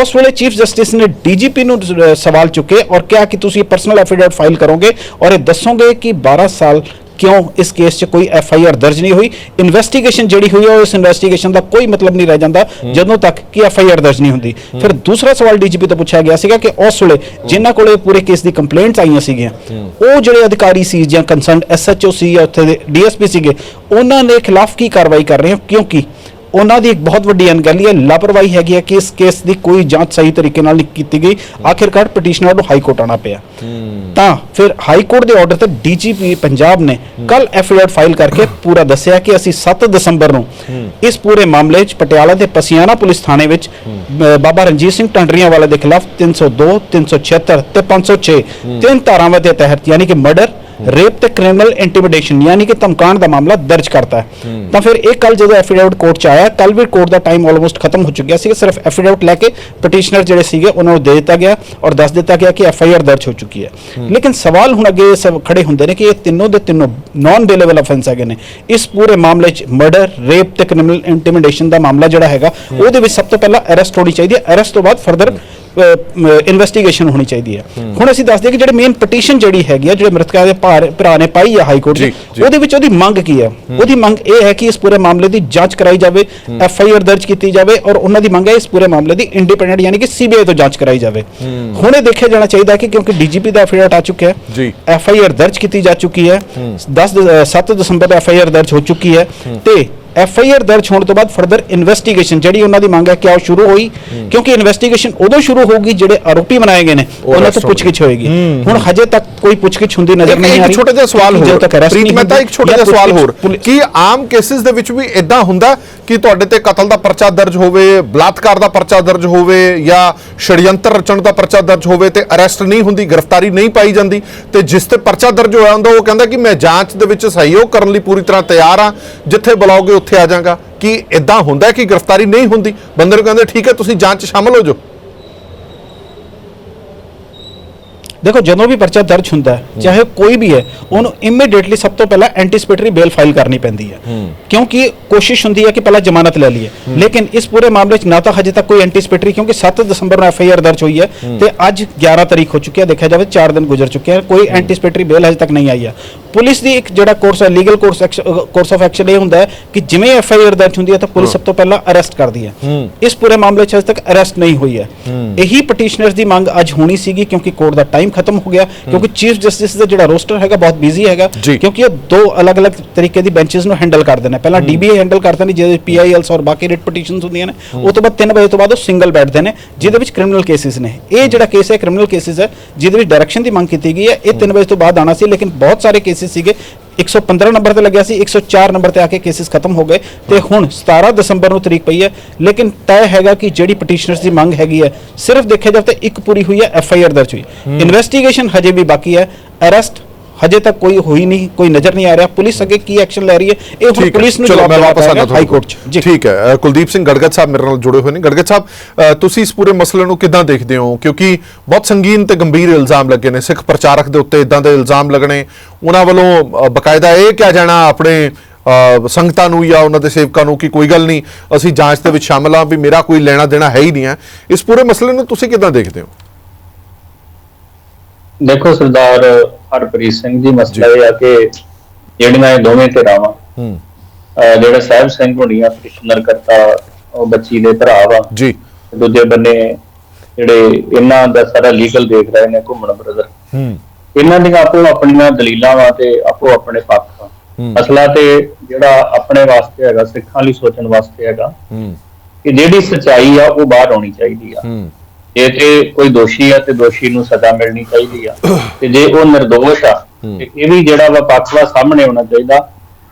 ਉਸ ਵੇਲੇ ਚੀਫ ਜਸਟਿਸ ਨੇ ਡੀਜੀਪੀ ਨੂੰ ਅ, ਸਵਾਲ ਚੁੱਕੇ ਔਰ ਕਿਹਾ ਕਿ ਤੁਸੀਂ ਪਰਸਨਲ ਐਫੀਡੇਵਿਟ ਫਾਈਲ ਕਰੋਗੇ ਔਰ ਇਹ ਦੱਸੋਗੇ ਕਿ 12 ਸਾਲ ਕਿਉਂ ਇਸ ਕੇਸ 'ਚ ਕੋਈ ਐਫ ਆਈ ਆਰ ਦਰਜ ਨਹੀਂ ਹੋਈ? ਇਨਵੈਸਟੀਗੇਸ਼ਨ ਜਿਹੜੀ ਹੋਈ ਹੈ ਉਸ ਇਨਵੈਸਟੀਗੇਸ਼ਨ ਦਾ ਕੋਈ ਮਤਲਬ ਨਹੀਂ ਰਹਿ ਜਾਂਦਾ ਜਦੋਂ ਤੱਕ ਕਿ ਐਫ ਆਈ ਆਰ ਦਰਜ ਨਹੀਂ ਹੁੰਦੀ। ਫਿਰ ਦੂਸਰਾ ਸਵਾਲ ਡੀਜੀਪੀ ਤੋਂ ਪੁੱਛਿਆ ਗਿਆ ਸੀਗਾ ਕਿ ਉਸ ਵੇਲੇ ਜਿਨ੍ਹਾਂ ਕੋਲੇ ਪੂਰੇ ਕੇਸ ਦੀ ਕੰਪਲੇਂਟਸ ਆਈਆਂ ਸੀਗੀਆਂ ਉਹ ਜਿਹੜੇ ਅਧਿਕਾਰੀ ਸੀ ਜਾਂ ਕੰਸਰਨਡ ਐਸਐਚਓ ਸੀ ਜਾਂ ਉੱਥੇ ਦੇ ਡੀਐਸਪੀ ਸੀਗੇ ਉਹਨਾਂ ਦੇ ਖਿਲਾਫ ਕੀ ਕਾਰਵਾਈ ਕਰ ਰਹੇ ਹੋ? ਕਿਉਂਕਿ ਉਹਨਾਂ ਦੀ ਇੱਕ ਬਹੁਤ ਵੱਡੀ ਅਣਗਹਿਲੀ ਹੈ ਲਾਪਰਵਾਹੀ ਹੈਗੀ ਹੈ ਕਿ ਇਸ ਕੇਸ ਦੀ ਕੋਈ ਜਾਂਚ ਸਹੀ ਤਰੀਕੇ ਨਾਲ ਨਹੀਂ ਕੀਤੀ ਗਈ। ਆਖਿਰਕਾਰ ਪਟੀਸ਼ਨਰ ਨੂੰ ਹਾਈ ਕੋਰਟ ਆਣਾ ਪਿਆ। ਤਾਂ ਫਿਰ ਹਾਈ ਕੋਰਟ ਦੇ ਆਰਡਰ ਤੇ ਡੀਜੀਪੀ ਪੰਜਾਬ ਨੇ ਕੱਲ ਐਫਆਈਆਰ ਫਾਈਲ ਕਰਕੇ ਪੂਰਾ ਦੱਸਿਆ ਕਿ ਅਸੀਂ 7 ਦਸੰਬਰ ਨੂੰ ਇਸ ਪੂਰੇ ਮਾਮਲੇ 'ਚ ਪਟਿਆਲਾ ਦੇ ਪਸੀਆਣਾ ਪੁਲਿਸ ਥਾਣੇ ਵਿੱਚ ਬਾਬਾ ਰਣਜੀਤ ਸਿੰਘ ਟੰਡਰੀਆਂ ਵਾਲੇ ਦੇ ਖਿਲਾਫ 302 376 ਤੇ 506 ਤਿੰਨ ਧਾਰਾਵਾਂ ਦੇ ਤਹਿਤ ਯਾਨੀ ਕਿ ਮਰਡਰ ਰੇਪ ਤੇ ਕ੍ਰਿਮੀਨਲ ਇੰਟੀਮੀਡੇਸ਼ਨ ਯਾਨੀ ਕਿ ਧਮਕਾਉਣ ਦਾ ਮਾਮਲਾ ਦਰਜ ਕਰਤਾ ਹੈ। ਤਾਂ ਫਿਰ ਇਹ ਕੱਲ ਜਦੋਂ ਐਫੀਡੇਵਿਟ ਕੋਰਟ ਚ ਆਇਆ ਕੱਲ ਵੀ ਕੋਰਟ ਦਾ ਟਾਈਮ ਆਲਮੋਸਟ ਖਤਮ ਹੋ ਚੁੱਕਿਆ ਸੀ ਸਿਰਫ ਐਫੀਡੇਵਿਟ ਲੈ ਕੇ ਪਟੀਸ਼ਨਰ ਜਿਹੜੇ ਸੀਗੇ ਉਹਨਾਂ ਨੂੰ ਦੇ ਦਿੱਤਾ ਗਿਆ ਔਰ ਦੱਸ ਦਿੱਤਾ ਗਿਆ ਕਿ ਐਫ ਆਈ ਆਰ ਦਰਜ ਹੋ ਚੁੱਕੀ ਹੈ। ਲੇਕਿਨ ਸਵਾਲ ਹੁਣ ਅੱਗੇ ਸਭ ਖੜੇ ਹੁੰਦੇ ਨੇ ਕਿ ਇਹ ਤਿੰਨੋਂ ਦੇ ਤਿੰਨੋਂ ਨਾਨ ਬੇਲੇਬਲ ਅਫੈਂਸ ਹੈਗੇ ਨੇ। ਇਸ ਪੂਰੇ ਮਾਮਲੇ 'ਚ ਮਰਡਰ ਰੇਪ ਤੇ ਕ੍ਰਿਮੀਨਲ ਇੰਟੀਮੀਡੇਸ਼ਨ ਦਾ ਮਾਮਲਾ ਜਿਹੜਾ ਹੈਗਾ ਉਹਦੇ ਵਿੱਚ ਸਭ ਤੋਂ ਪਹਿਲਾਂ ਅਰੈਸਟ ਹੋਣੀ ਚਾਹੀਦੀ ਹੈ। ਅਰੈਸਟ ਤੋਂ ਬਾਅਦ ਫਰਦਰ ਇਨਵੈਸਟੀਗੇਸ਼ਨ ਹੋਣੀ ਚਾਹੀਦੀ ਹੈ। ਹੁਣ ਅਸੀਂ ਦੱਸਦੇ ਕਿ ਜਿਹੜੇ ਮੇਨ ਪਟੀਸ਼ਨ ਜਿਹੜੀ ਹੈਗੀ ਆ ਜਿਹੜੇ ਮ੍ਰਿਤਕਾਂ ਦੇ ਭਾਰ- ਨੇ ਪਾਈ ਆ ਹਾਈ ਕੋਰਟ ਜੀ। ਉਹਦੇ ਵਿੱਚ ਉਹਦੀ ਮੰਗ ਕੀ ਹੈ। ਉਹਦੀ ਮੰਗ ਇਹ ਹੈ ਕਿ ਇਸ ਪੂਰੇ ਮਾਮਲੇ ਦੀ ਜਾਂਚ ਕਰਾਈ ਜਾਵੇ ਐਫ ਆਈ ਆਰ ਦਰਜ ਕੀਤੀ ਜਾਵੇ ਔਰ ਉਹਨਾਂ ਦੀ ਮੰਗ ਹੈ ਇਸ ਪੂਰੇ ਮਾਮਲੇ ਦੀ ਇੰਡੀਪੈਂਡੈਂਟ ਯਾਨੀ ਕਿ ਸੀਬੀਆਈ ਤੋਂ ਜਾਂਚ ਕਰਾਈ ਜਾਵੇ। ਹੁਣ ਇਹ ਦੇਖਿਆ ਜਾਣਾ ਚਾਹੀਦਾ ਕਿ ਕਿਉਂਕਿ ਡੀਜੀਪੀ ਦਾ ਐਫਆਈਆਰ ਆ ਚੁੱਕਿਆ ਹੈ ਜੀ। ਐਫ ਆਈ ਆਰ ਦਰਜ ਕੀਤੀ ਜਾ ਚੁੱਕੀ ਹੈ 10 7 ਦਸੰਬਰ ਦਾ ਐਫ ਆਈ ਆਰ ਦਰਜ ਹੋ ਚੁੱਕੀ ਹੈ। ਤੇ ਐਫ ਆਈ ਆਰ ਦਰਜ ਹੋਣ ਤੋਂ ਬਾਅਦ ਫਰਦਰ ਇਨਵੈਸਟੀਗੇਸ਼ਨ ਜਿਹੜੀ ਉਹਨਾਂ ਦੀ ਮੰਗ ਹੈ ਕਿ ਉਹ ਸ਼ੁਰੂ ਹੋਈ ਕਿਉਂਕਿ ਇਨਵੈਸਟੀਗੇਸ਼ਨ ਉਦੋਂ ਸ਼ੁਰੂ ਹੋਊਗੀ ਜਿਹੜੇ ਆਰੋਪੀ ਬਣਾਏ ਗਏ ਨੇ ਉਹ ਉਹਨਾਂ ਤੋਂ ਪੁੱਛਗਿੱਛ ਹੋਏਗੀ। ਹੁਣ ਹਜੇ ਤੱਕ ਕੋਈ ਪੁੱਛਗਿੱਛ ਹੁੰਦੀ ਨਜ਼ਰ ਨਹੀਂ ਆ ਰਹੀ ਇੱਕ ਛੋਟਾ ਜਿਹਾ ਸਵਾਲ ਹੋਰ। ਪ੍ਰੀਤ ਮਹਿਤਾ ਇੱਕ ਛੋਟਾ ਜਿਹਾ ਸਵਾਲ ਹੋਰ। ਕੀ ਆਮ ਕੇਸਿਸ ਦੇ ਵਿੱਚ ਵੀ ਇਦਾਂ ਹੁੰਦਾ ਕਿ ਤੁਹਾਡੇ ਤੇ ਕਤਲ ਦਾ ਪਰਚਾ ਦਰਜ ਹੋਵੇ ਬਲਾਤਕਾਰ ਦਾ ਪਰਚਾ ਦਰਜ ਹੋਵੇ ਜਾਂ ਛੜਯੰਤਰ ਰਚਣ ਦਾ ਪਰਚਾ ਦਰਜ ਹੋਵੇ ਤੇ ਅਰੈਸਟ ਨਹੀਂ ਹੁੰਦੀ ਗ੍ਰਿਫਤਾਰੀ ਨਹੀਂ ਪਾਈ ਜਾਂਦੀ ਤੇ ਜਿਸ ਤੇ ਪਰਚਾ ਦਰਜ ਹੋਇਆ ਹੁੰਦਾ ਉਹ ਕਹਿੰਦਾ ਕਿ ਮੈਂ ਜਾਂਚ ਦੇ ਵਿੱਚ ਸਹਿਯੋਗ ਕਰਨ ਲਈ ਪੂਰੀ ਤਰ੍ਹਾਂ ਤਿਆਰ ਹਾਂ ਜਿੱਥੇ ਬੁਲਾਓਗੇ ਉੱਥੇ ਆ ਜਾਵਾਂਗਾ ਕਿ ਇਦਾਂ ਹੁੰਦਾ ਕਿ ਗ੍ਰਿਫਤਾਰੀ ਨਹੀਂ ਹੁੰਦੀ? ਬੰਦੇ ਨੂੰ ਕਹਿੰਦੇ ਠੀਕ ਹੈ ਤੁਸੀਂ ਜਾਂਚ 'ਚ ਸ਼ਾਮਲ ਹੋ ਜਾਓ। ਦੇਖੋ ਜਦੋਂ ਵੀ ਪਰਚਾ ਦਰਜ ਹੁੰਦਾ ਹੈ ਚਾਹੇ ਕੋਈ ਵੀ ਹੈ ਉਹਨੂੰ ਇਮੀਡੀਏਟਲੀ ਸਭ ਤੋਂ ਪਹਿਲਾਂ ਐਂਟੀਸਪੇਟਰੀ ਬੇਲ ਫਾਈਲ ਕਰਨੀ ਪੈਂਦੀ ਹੈ। ਕਿਉਂਕਿ ਕੋਸ਼ਿਸ਼ ਹੁੰਦੀ ਹੈ ਕਿ ਪਹਿਲਾਂ ਜ਼ਮਾਨਤ ਲੈ ਲਈਏ। ਲੇਕਿਨ ਇਸ ਪੂਰੇ ਮਾਮਲੇ 'ਚ ਨਾ ਤਾਂ ਹਜੇ ਤੱਕ ਕੋਈ ਐਂਟੀਸਪੇਟਰੀ ਕਿਉਂਕਿ 7 ਦਸੰਬਰ ਨੂੰ ਐਫ ਆਈ ਆਰ ਦਰਜ ਹੋਈ ਹੈ ਤੇ ਅੱਜ 11 ਤਾਰੀਖ ਹੋ ਚੁੱਕੀ ਹੈ। ਦੇਖਿਆ ਜਾਵੇ 4 ਦਿਨ ਗੁਜ਼ਰ ਚੁੱਕੇ ਹਨ ਕੋਈ ਐਂਟੀਸਪੇਟਰੀ ਬੇਲ ਹਜੇ ਤੱਕ ਨਹੀਂ ਆਈ ਹੈ। ਪੁਲਿਸ ਦੀ ਇੱਕ ਜਿਹੜਾ ਕੋਰਸ ਹੈ legal course course of action ਇਹ ਹੁੰਦਾ ਹੈ ਕਿ ਜਿਵੇਂ ਐਫ ਆਈ ਆਰ ਦਰਜ ਹੁੰਦੀ ਹੈ ਤਾਂ ਪੁਲਿਸ ਸਭ ਤੋਂ ਪਹਿਲਾਂ ਅਰੈਸਟ ਕਰਦੀ ਹੈ। ਇਸ ਪੂਰੇ ਮਾਮਲੇ 'ਚ ਹਜੇ ਤੱਕ ਅਰੈਸਟ ਨਹੀਂ ਹੋਈ ਹੈ। ਇਹੀ ਪਟੀਸ਼ਨਰਸ ਦੀ ਮੰਗ ਅੱਜ ਹੋਣੀ ਸੀਗੀ ਕਿਉਂਕਿ ਕੋਰਟ ਦਾ ਟਾਈਮ ਖਤਮ ਹੋ ਗਿਆ ਕਿਉਂਕਿ ਚੀਫ ਜਸਟਿਸ ਦਾ ਜਿਹੜਾ ਰੋਸਟਰ ਹੈਗਾ ਬਹੁਤ ਬਿਜ਼ੀ ਹੈਗਾ। ਕਿਉਂਕਿ ਇਹ ਦੋ ਅਲੱਗ-ਅਲੱਗ ਤਰੀਕੇ ਦੀ ਬੈਂਚਸ ਨੂੰ ਹੈਂਡਲ ਕਰਦੇ ਨੇ। ਪਹਿਲਾਂ ਡੀਬੀਏ ਹੈਂਡਲ ਕਰਦੇ ਨੇ ਜਿਹਦੇ ਪੀਆਈਐਲਸ ਔਰ ਬਾਕੀ ਰਿਟ ਪਟੀਸ਼ਨਸ ਹੁੰਦੀਆਂ ਨੇ। ਉਹ ਤੋਂ ਬਾਅਦ 3 ਵਜੇ ਤੋਂ ਬਾਅਦ ਉਹ ਸਿੰਗਲ ਬੈਠਦੇ ਨੇ ਜਿਹਦੇ ਵਿੱਚ ਕ੍ਰਿਮੀਨਲ ਕੇਸਿਸ ਨੇ। ਇਹ ਜਿਹੜਾ ਕੇਸ ਹੈ ਕ੍ਰਿਮੀਨਲ ਕੇਸਿਸ ਹੈ ਜਿਹਦੇ ਵਿੱਚ ਡਾਇਰੈਕਸ਼ਨ ਦੀ ਮੰਗ ਕੀਤੀ ਗਈ ਹੈ। ਇਹ 3 ਵਜੇ ਤੋਂ ਬਾਅਦ ਆਣਾ ਸੀ ਲੇਕਿਨ ਬਹੁਤ ਸਾਰੇ ਕੇਸਿਸ ਸੀਗੇ। 115 ਨੰਬਰ ਤੇ ਲੱਗਿਆ ਸੀ 104 ਨੰਬਰ ਤੇ ਆ ਕੇ ਕੇਸਿਸ ਖਤਮ ਹੋ ਗਏ। ਤੇ ਹੁਣ 17 ਦਸੰਬਰ ਨੂੰ ਤਰੀਕ ਪਈ ਹੈ। ਲੇਕਿਨ ਤੈਅ ਹੈਗਾ ਕਿ ਜਿਹੜੀ ਪਟੀਸ਼ਨਰਸ ਦੀ ਮੰਗ ਹੈਗੀ ਹੈ ਸਿਰਫ ਦੇਖਿਆ ਜਾਵੇ ਤਾਂ ਇੱਕ ਪੂਰੀ ਹੋਈ ਹੈ ਐਫ ਆਈ ਆਰ ਦਰਜ ਹੋਈ। ਇਨਵੈਸਟੀਗੇਸ਼ਨ ਹਜੇ ਵੀ ਬਾਕੀ ਹੈ। ਅਰੈਸਟ ਹਜੇ ਤੱਕ ਕੋਈ ਹੋਈ ਨਹੀਂ ਕੋਈ ਨਜ਼ਰ ਨਹੀਂ ਆ ਰਿਹਾ। ਪੁਲਿਸ ਅੱਗੇ ਕੀ ਐਕਸ਼ਨ ਲੈ ਰਹੀ ਹੈ? ਇਹ ਹੁਣ ਪੁਲਿਸ ਨੂੰ ਜਵਾਬ ਦੇਣਾ ਪਏਗਾ ਹਾਈ ਕੋਰਟ 'ਚ। ਠੀਕ ਹੈ। ਕੁਲਦੀਪ ਸਿੰਘ ਗੜਗੜ ਸਾਹਿਬ ਮੇਰੇ ਨਾਲ ਜੁੜੇ ਹੋਏ ਨੇ। ਗੜਗੜ ਸਾਹਿਬ ਤੁਸੀਂ ਇਸ ਪੂਰੇ ਮਸਲੇ ਨੂੰ ਕਿੱਦਾਂ ਦੇਖਦੇ ਹੋ? ਕਿਉਂਕਿ ਬਹੁਤ ਸੰਗੀਨ ਤੇ ਗੰਭੀਰ ਇਲਜ਼ਾਮ ਲੱਗੇ ਨੇ। ਸਿੱਖ ਪ੍ਰਚਾਰਕ ਦੇ ਉੱਤੇ ਇਦਾਂ ਦੇ ਇਲਜ਼ਾਮ ਲੱਗਣੇ। ਉਹਨਾਂ ਵੱਲੋਂ ਬਕਾਇਦਾ ਇਹ ਕਿਹਾ ਜਾਣਾ ਆਪਣੇ ਸੰਗਤਾਂ ਨੂੰ ਜਾਂ ਉਹਨਾਂ ਦੇ ਸੇਵਕਾਂ ਨੂੰ ਕਿ ਕੋਈ ਗੱਲ ਨਹੀਂ ਅਸੀਂ ਜਾਂਚ ਦੇ ਵਿੱਚ ਸ਼ਾਮਲ ਹਾਂ ਵੀ ਮੇਰਾ ਕੋਈ ਲੈਣਾ ਦੇਣਾ ਹੈ ਹੀ ਨਹੀਂ ਹੈ। ਇਸ ਪੂਰੇ ਮਸਲੇ ਨੂੰ ਤੁਸੀਂ ਕਿੱਦਾਂ ਦੇਖਦੇ ਹੋ? ਦੇਖੋ ਸਰਦਾਰ ਹਰਪ੍ਰੀਤ ਸਿੰਘ ਜੀ ਮਸਲਾ ਇਹ ਆ ਕਿ ਜਿਹੜੀਆਂ ਇਹ ਦੋਵੇਂ ਧਿਰਾਂ ਵਾ ਹੂੰ। ਜਿਹੜਾ ਸਾਹਿਬ ਸਿੰਘ ਹੋਣੀਆਂ ਕ੍ਰਿਸ਼ਨਰ ਕਰਤਾ ਉਹ ਬੱਚੀ ਦੇ ਭਰਾ ਵਾ। ਜੀ। ਦੂਜੇ ਬੰਨੇ ਜਿਹੜੇ ਇਹਨਾਂ ਦਾ ਸਾਰਾ ਲੀਗਲ ਦੇਖ ਰਹੇ ਨੇ ਘੁੰਮਣ ਬ੍ਰਦਰ ਹੂੰ। ਇਹਨਾਂ ਦੀਆਂ ਆਪੋ ਆਪਣੀਆਂ ਦਲੀਲਾਂ ਵਾ ਤੇ ਆਪੋ ਆਪਣੇ ਪੱਖ ਆ। ਅਸਲਾ ਤੇ ਜਿਹੜਾ ਆਪਣੇ ਵਾਸਤੇ ਹੈਗਾ ਸਿੱਖਾਂ ਲਈ ਸੋਚਣ ਵਾਸਤੇ ਹੈਗਾ ਹੂੰ। ਕਿ ਜਿਹੜੀ ਸਚਾਈ ਆ ਉਹ ਬਾਹਰ ਆਉਣੀ ਚਾਹੀਦੀ ਆ। ਹੂੰ। ਜੇ ਤੇ ਕੋਈ ਦੋਸ਼ੀ ਆ ਤੇ ਦੋਸ਼ੀ ਨੂੰ ਸਜ਼ਾ ਮਿਲਣੀ ਚਾਹੀਦੀ ਆ। ਤੇ ਜੇ ਉਹ ਨਿਰਦੋਸ਼ ਆ ਤੇ ਇਹ ਵੀ ਜਿਹੜਾ ਵਾ ਪੱਖਵਾ ਸਾਹਮਣੇ ਆਉਣਾ ਚਾਹੀਦਾ।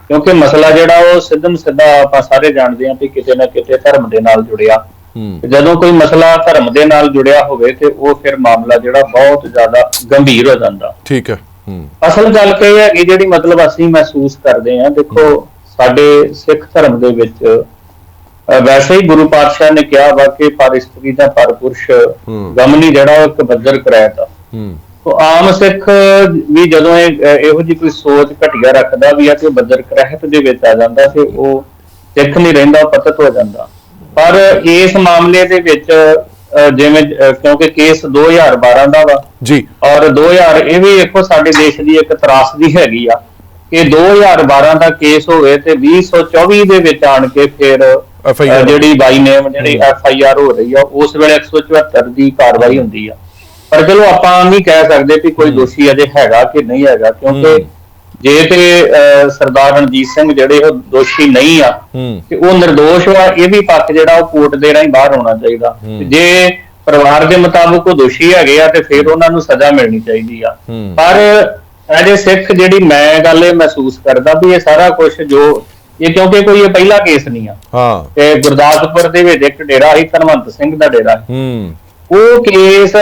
ਕਿਉਂਕਿ ਮਸਲਾ ਜਿਹੜਾ ਉਹ ਸਿੱਧਮ ਸਿੱਧਾ ਆਪਾਂ ਸਾਰੇ ਜਾਣਦੇ ਆ ਕਿ ਕਿਤੇ ਨਾ ਕਿਤੇ ਧਰਮ ਦੇ ਨਾਲ ਜੁੜਿਆ। ਜਦੋਂ ਕੋਈ ਮਸਲਾ ਧਰਮ ਦੇ ਨਾਲ ਜੁੜਿਆ ਹੋਵੇ ਤੇ ਉਹ ਫਿਰ ਮਾਮਲਾ ਜਿਹੜਾ ਬਹੁਤ ਜ਼ਿਆਦਾ ਗੰਭੀਰ ਹੋ ਜਾਂਦਾ। ਠੀਕ ਹੈ ਅਸਲ ਗੱਲ ਤੇ ਇਹ ਹੈ ਕਿ ਜਿਹੜੀ ਮਤਲਬ ਅਸੀਂ ਮਹਿਸੂਸ ਕਰਦੇ ਹਾਂ ਦੇਖੋ ਸਾਡੇ ਸਿੱਖ ਧਰਮ ਦੇ ਵਿੱਚ ਵੈਸੇ ਹੀ ਗੁਰੂ ਪਾਤਸ਼ਾਹ ਨੇ ਕਿਹਾ ਵਾ ਕਿ ਪਰ ਇਸਤਰੀ ਦਾ ਪਰ ਪੁਰਸ਼ ਹੂੰ। ਗਮਨੀ ਜਿਹੜਾ ਇੱਕ ਬੱਦਰ ਕਰਾਇਤ ਹੂੰ। ਤੋ ਆਮ ਸਿੱਖ ਵੀ ਜਦੋਂ ਇਹ ਇਹੋ ਜੀ ਕੋਈ ਸੋਚ ਘਟੀਆ ਰੱਖਦਾ ਵੀ ਆ ਕਿ ਬੱਦਰ ਕਰਾਇਤ ਦੇ ਵਿੱਚ ਆ ਜਾਂਦਾ ਤੇ ਉਹ ਸਿੱਖ ਨਹੀਂ ਰਹਿੰਦਾ ਪਤਤ ਹੋ ਜਾਂਦਾ। ਪਰ ਇਸ ਮਾਮਲੇ ਦੇ ਵਿੱਚ ਜਿਵੇਂ ਕਿਉਂਕਿ ਕੇਸ 2012 ਦਾ ਵਾ ਜੀ। ਔਰ 2000 ਇਹ ਵੀ ਦੇਖੋ ਸਾਡੇ ਦੇਸ਼ ਦੀ ਇੱਕ ਤਰਾਸਦੀ ਹੈਗੀ ਆ ਕਿ 2012 ਦਾ ਕੇਸ ਹੋਵੇ ਤੇ 2024 ਦੇ ਵਿੱਚ ਆਣ ਕੇ ਫਿਰ FIR ਅਹ ਜਿਹੜੀ ਬਾਈ ਨੇਮ ਜਿਹੜੀ ਐਫ ਆਈ ਆਰ ਹੋ ਰਹੀ ਆ ਉਸ ਵੇਲੇ 174 ਦੀ ਕਾਰਵਾਈ ਹੁੰਦੀ ਆ। ਪਰ ਚਲੋ ਆਪਾਂ ਨਹੀਂ ਕਹਿ ਸਕਦੇ ਕਿ ਕੋਈ ਦੋਸ਼ੀ ਅਜੇ ਹੈਗਾ ਕਿ ਨਹੀਂ ਹੈਗਾ ਕਿਉਂਕਿ ਜੇ ਤੇ ਸਰਦਾਰ ਰਣਜੀਤ ਸਿੰਘ ਜਿਹੜੇ ਉਹ ਦੋਸ਼ੀ ਨਹੀਂ ਆ ਤੇ ਉਹ નિર્ਦੋਸ਼ ਵਾ ਇਹ ਵੀ ਪੱਖ ਜਿਹੜਾ ਉਹ ਕੋਰਟ ਦੇ ਰਾਹੀਂ ਬਾਹਰ ਹੋਣਾ ਚਾਹੀਦਾ। ਜੇ ਪਰਿਵਾਰ ਦੇ ਮੁਤਾਬਕ ਉਹ ਦੋਸ਼ੀ ਹੈਗੇ ਆ ਤੇ ਫਿਰ ਉਹਨਾਂ ਨੂੰ ਸਜ਼ਾ ਮਿਲਣੀ ਚਾਹੀਦੀ ਆ। ਪਰ ਐਜੇ ਸਿੱਖ ਜਿਹੜੀ ਮੈਂ ਗੱਲ ਇਹ ਮਹਿਸੂਸ ਕਰਦਾ ਵੀ ਇਹ ਸਾਰਾ ਕੁਝ ਜੋ ਇਹ ਕਿਉਂਕਿ ਕੋਈ ਇਹ ਪਹਿਲਾ ਕੇਸ ਨਹੀਂ ਆ। ਹਾਂ। ਤੇ ਗੁਰਦਾਸਪੁਰ ਦੇ ਵਿੱਚ ਇੱਕ ਡੇਰਾ ਸੀ ਧਨਵੰਤ ਸਿੰਘ ਦਾ ਡੇਰਾ। ਹੂੰ। ਉਹ ਕੇਸ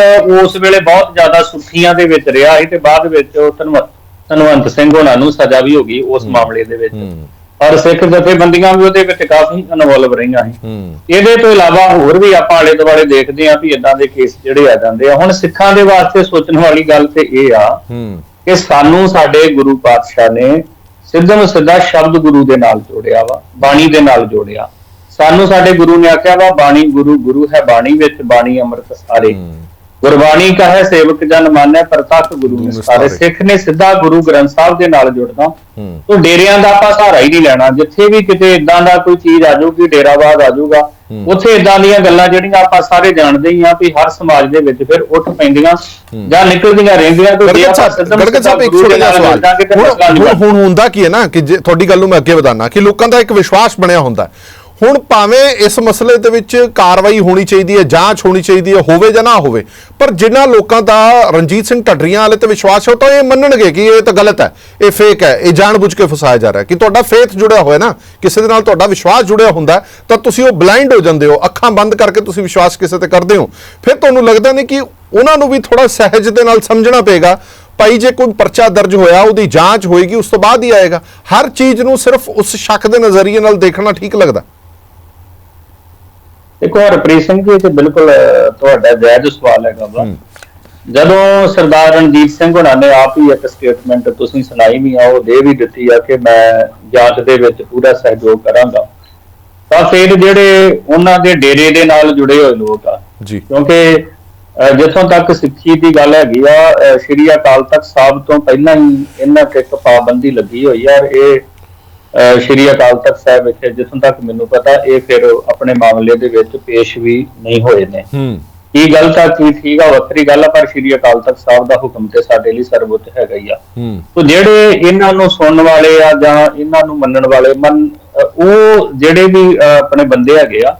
ਉਸ ਵੇਲੇ ਬਹੁਤ ਜ਼ਿਆਦਾ ਸੁਰਖੀਆਂ ਦੇ ਵਿੱਚ ਰਿਹਾ ਸੀ ਤੇ ਬਾਅਦ ਵਿੱਚ ਉਹ ਧਨਵੰਤ ਧਨਵੰਤ ਸਿੰਘ ਹੋਣਾ ਨੂੰ ਸਜ਼ਾ ਵੀ ਹੋ ਗਈ ਉਸ ਮਾਮਲੇ ਦੇ ਵਿੱਚ। ਹੂੰ। ਔਰ ਸਿੱਖ ਜਥੇਬੰਦੀਆਂ ਵੀ ਉਹਦੇ ਵਿੱਚ ਕਾਫੀ ਇਨਵੋਲਵ ਰਹੀਆਂ ਸੀ। ਹੂੰ। ਇਹਦੇ ਤੋਂ ਇਲਾਵਾ ਹੋਰ ਵੀ ਆਪਾਂ ਆਲੇ ਦੁਆਲੇ ਦੇਖਦੇ ਆਂ ਵੀ ਇਦਾਂ ਦੇ ਕੇਸ ਜਿਹੜੇ ਆ ਜਾਂਦੇ ਆ। ਹੁਣ ਸਿੱਖਾਂ ਦੇ ਵਾਸਤੇ ਸੋਚਣ ਵਾਲੀ ਗੱਲ ਤੇ ਇਹ ਆ ਹੂੰ। ਕਿ ਸਾਨੂੰ ਸਾਡੇ ਗੁਰੂ ਪਾਤਸ਼ਾਹ ਨੇ ਸਿੱਧਮ ਸਿੱਧਾ ਸ਼ਬਦ ਗੁਰੂ ਦੇ ਨਾਲ ਜੋੜਿਆ ਵਾ ਬਾਣੀ ਦੇ ਨਾਲ ਜੋੜਿਆ। ਸਾਨੂੰ ਸਾਡੇ ਗੁਰੂ ਨੇ ਆਖਿਆ ਵਾ ਬਾਣੀ ਗੁਰੂ ਗੁਰੂ ਹੈ ਬਾਣੀ ਵਿੱਚ ਬਾਣੀ ਅੰਮ੍ਰਿਤ ਸਾਰੇ। ਗੁਰਬਾਣੀ ਕਹੇ ਸੇਵਕ ਜਨ ਮਾਨੈ ਪ੍ਰਤੱਖ ਗੁਰੂ ਨਿਸਤਾਰੇ ਨਿਸਤਾਰੇ। ਸਿੱਖ ਨੇ ਸਿੱਧਾ ਗੁਰੂ ਗ੍ਰੰਥ ਸਾਹਿਬ ਦੇ ਨਾਲ ਜੁੜਨਾ। ਹੂੰ। ਤੋ ਡੇਰਿਆਂ ਦਾ ਆਪਾਂ ਸਹਾਰਾ ਹੀ ਨਹੀਂ ਲੈਣਾ। ਜਿੱਥੇ ਵੀ ਕਿਤੇ ਇਦਾਂ ਦਾ ਕੋਈ ਚੀਜ਼ ਆ ਜਾਊਗੀ ਡੇਰਾਵਾਦ ਆ ਜਾਊਗਾ ਉੱਥੇ ਇਦਾਂ ਦੀਆਂ ਗੱਲਾਂ ਜਿਹੜੀਆਂ ਆਪਾਂ ਸਾਰੇ ਜਾਣਦੇ ਹੀ ਆ ਵੀ ਹਰ ਸਮਾਜ ਦੇ ਵਿੱਚ ਫਿਰ ਉੱਠ ਪੈਂਦੀਆਂ ਜਾਂ ਨਿਕਲਦੀਆਂ ਰਹਿੰਦੀਆਂ ਤੇ ਜੇ ਆਪਾਂ ਸਿੱਧਮ ਗੜਗੜ ਸਾਹਿਬ ਇੱਕ ਛੋਟਾ ਜਿਹਾ ਸਵਾਲ ਹੁਣ। ਹੁਣ ਹੁੰਦਾ ਕੀ ਹੈ ਨਾ ਕਿ ਤੁਹਾਡੀ ਗੱਲ ਨੂੰ ਮੈਂ ਅੱਗੇ ਵਧਾਣਾ ਕਿ ਲੋਕਾਂ ਦਾ ਇੱਕ ਵਿਸ਼ਵਾਸ ਬਣਿਆ ਹੁੰਦਾ। ਹੁਣ ਭਾਵੇਂ ਇਸ ਮਸਲੇ ਦੇ ਵਿੱਚ ਕਾਰਵਾਈ ਹੋਣੀ ਚਾਹੀਦੀ ਹੈ, ਜਾਂਚ ਹੋਣੀ ਚਾਹੀਦੀ ਹੈ, ਹੋਵੇ ਜਾਂ ਨਾ ਹੋਵੇ, ਪਰ ਜਿਨ੍ਹਾਂ ਲੋਕਾਂ ਦਾ ਰਣਜੀਤ ਸਿੰਘ ਢੱਡਰੀਆਂ ਵਾਲੇ ਤੇ ਵਿਸ਼ਵਾਸ ਹੈ, ਉਹ ਤਾਂ ਇਹ ਮੰਨਣਗੇ ਕਿ ਇਹ ਤਾਂ ਗਲਤ ਹੈ, ਇਹ ਫੇਕ ਹੈ, ਇਹ ਜਾਣਬੁੱਝ ਕੇ ਫਸਾਇਆ ਜਾ ਰਿਹਾ ਕਿ ਤੁਹਾਡਾ ਫੇਥ ਜੁੜਿਆ ਹੋਇਆ ਨਾ, ਕਿਸੇ ਦੇ ਨਾਲ ਤੁਹਾਡਾ ਵਿਸ਼ਵਾਸ ਜੁੜਿਆ ਹੁੰਦਾ ਤਾਂ ਤੁਸੀਂ ਉਹ ਬਲਾਈਂਡ ਹੋ ਜਾਂਦੇ ਹੋ, ਅੱਖਾਂ ਬੰਦ ਕਰਕੇ ਤੁਸੀਂ ਵਿਸ਼ਵਾਸ ਕਿਸੇ ਤੇ ਕਰਦੇ ਹੋ। ਫਿਰ ਤੁਹਾਨੂੰ ਲੱਗਦਾ ਨਹੀਂ ਕਿ ਉਹਨਾਂ ਨੂੰ ਵੀ ਥੋੜਾ ਸਹਿਜ ਦੇ ਨਾਲ ਸਮਝਣਾ ਪਏਗਾ, ਭਾਈ ਜੇ ਕੋਈ ਪਰਚਾ ਦਰਜ ਹੋਇਆ, ਉਹਦੀ ਜਾਂਚ ਹੋਏਗੀ, ਉਸ ਤੋਂ ਬਾਅਦ ਹੀ ਆਏਗਾ। ਹਰ ਚੀਜ਼ ਨੂੰ ਸਿਰਫ ਉਸ ਸ਼ੱਕ ਦੇ ਨਜ਼ਰੀਏ ਨਾਲ ਦੇਖਣਾ ਠੀਕ ਲੱਗਦਾ। ਦੇਖੋ ਹਰਪ੍ਰੀਤ ਸਿੰਘ ਜੀ ਇਹ ਤੇ ਬਿਲਕੁਲ ਤੁਹਾਡਾ ਜਾਇਜ਼ ਸਵਾਲ ਹੈਗਾ ਵਾ। ਜਦੋਂ ਸਰਦਾਰ ਰਣਜੀਤ ਸਿੰਘ ਹੁਣਾਂ ਨੇ ਆਪ ਹੀ ਇੱਕ ਸਟੇਟਮੈਂਟ ਤੁਸੀਂ ਸੁਣਾਈ ਵੀ ਆ ਉਹ ਦੇ ਵੀ ਦਿੱਤੀ ਆ ਕਿ ਮੈਂ ਜਾਂਚ ਦੇ ਵਿੱਚ ਪੂਰਾ ਸਹਿਯੋਗ ਕਰਾਂਗਾ। ਤਾਂ ਫਿਰ ਜਿਹੜੇ ਉਹਨਾਂ ਦੇ ਡੇਰੇ ਦੇ ਨਾਲ ਜੁੜੇ ਹੋਏ ਲੋਕ ਆ ਜੀ। ਕਿਉਂਕਿ ਜਿੱਥੋਂ ਤੱਕ ਸਿੱਖੀ ਦੀ ਗੱਲ ਹੈਗੀ ਆ ਸ਼੍ਰੀ ਅਕਾਲ ਤਖਤ ਸਾਹਿਬ ਤੋਂ ਪਹਿਲਾਂ ਹੀ ਇਹਨਾਂ ਤੇ ਇੱਕ ਪਾਬੰਦੀ ਲੱਗੀ ਹੋਈ ਆ ਔਰ ਇਹ ਸ਼੍ਰੀ ਅਕਾਲ ਤਖਤ ਸਾਹਿਬ ਵਿੱਚ ਜਿੱਥੋਂ ਤੱਕ ਮੈਨੂੰ ਪਤਾ ਇਹ ਫਿਰ ਆਪਣੇ ਮਾਮਲੇ ਦੇ ਵਿੱਚ ਪੇਸ਼ ਵੀ ਨਹੀਂ ਹੋਏ ਨੇ। ਹੂੰ। ਕੀ ਗਲਤ ਆ ਕੀ ਠੀਕ ਆ ਵੱਖਰੀ ਗੱਲ ਆ ਪਰ ਸ਼੍ਰੀ ਅਕਾਲ ਤਖਤ ਸਾਹਿਬ ਦਾ ਹੁਕਮ ਤੇ ਸਾਡੇ ਲਈ ਸਰਵਉੱਚ ਹੈਗਾ ਹੀ ਆ। ਹੂੰ। ਤੋ ਜਿਹੜੇ ਇਹਨਾਂ ਨੂੰ ਸੁਣਨ ਵਾਲੇ ਆ ਜਾਂ ਇਹਨਾਂ ਨੂੰ ਮੰਨਣ ਵਾਲੇ ਮਨ ਉਹ ਜਿਹੜੇ ਵੀ ਆਪਣੇ ਬੰਦੇ ਹੈਗੇ ਆ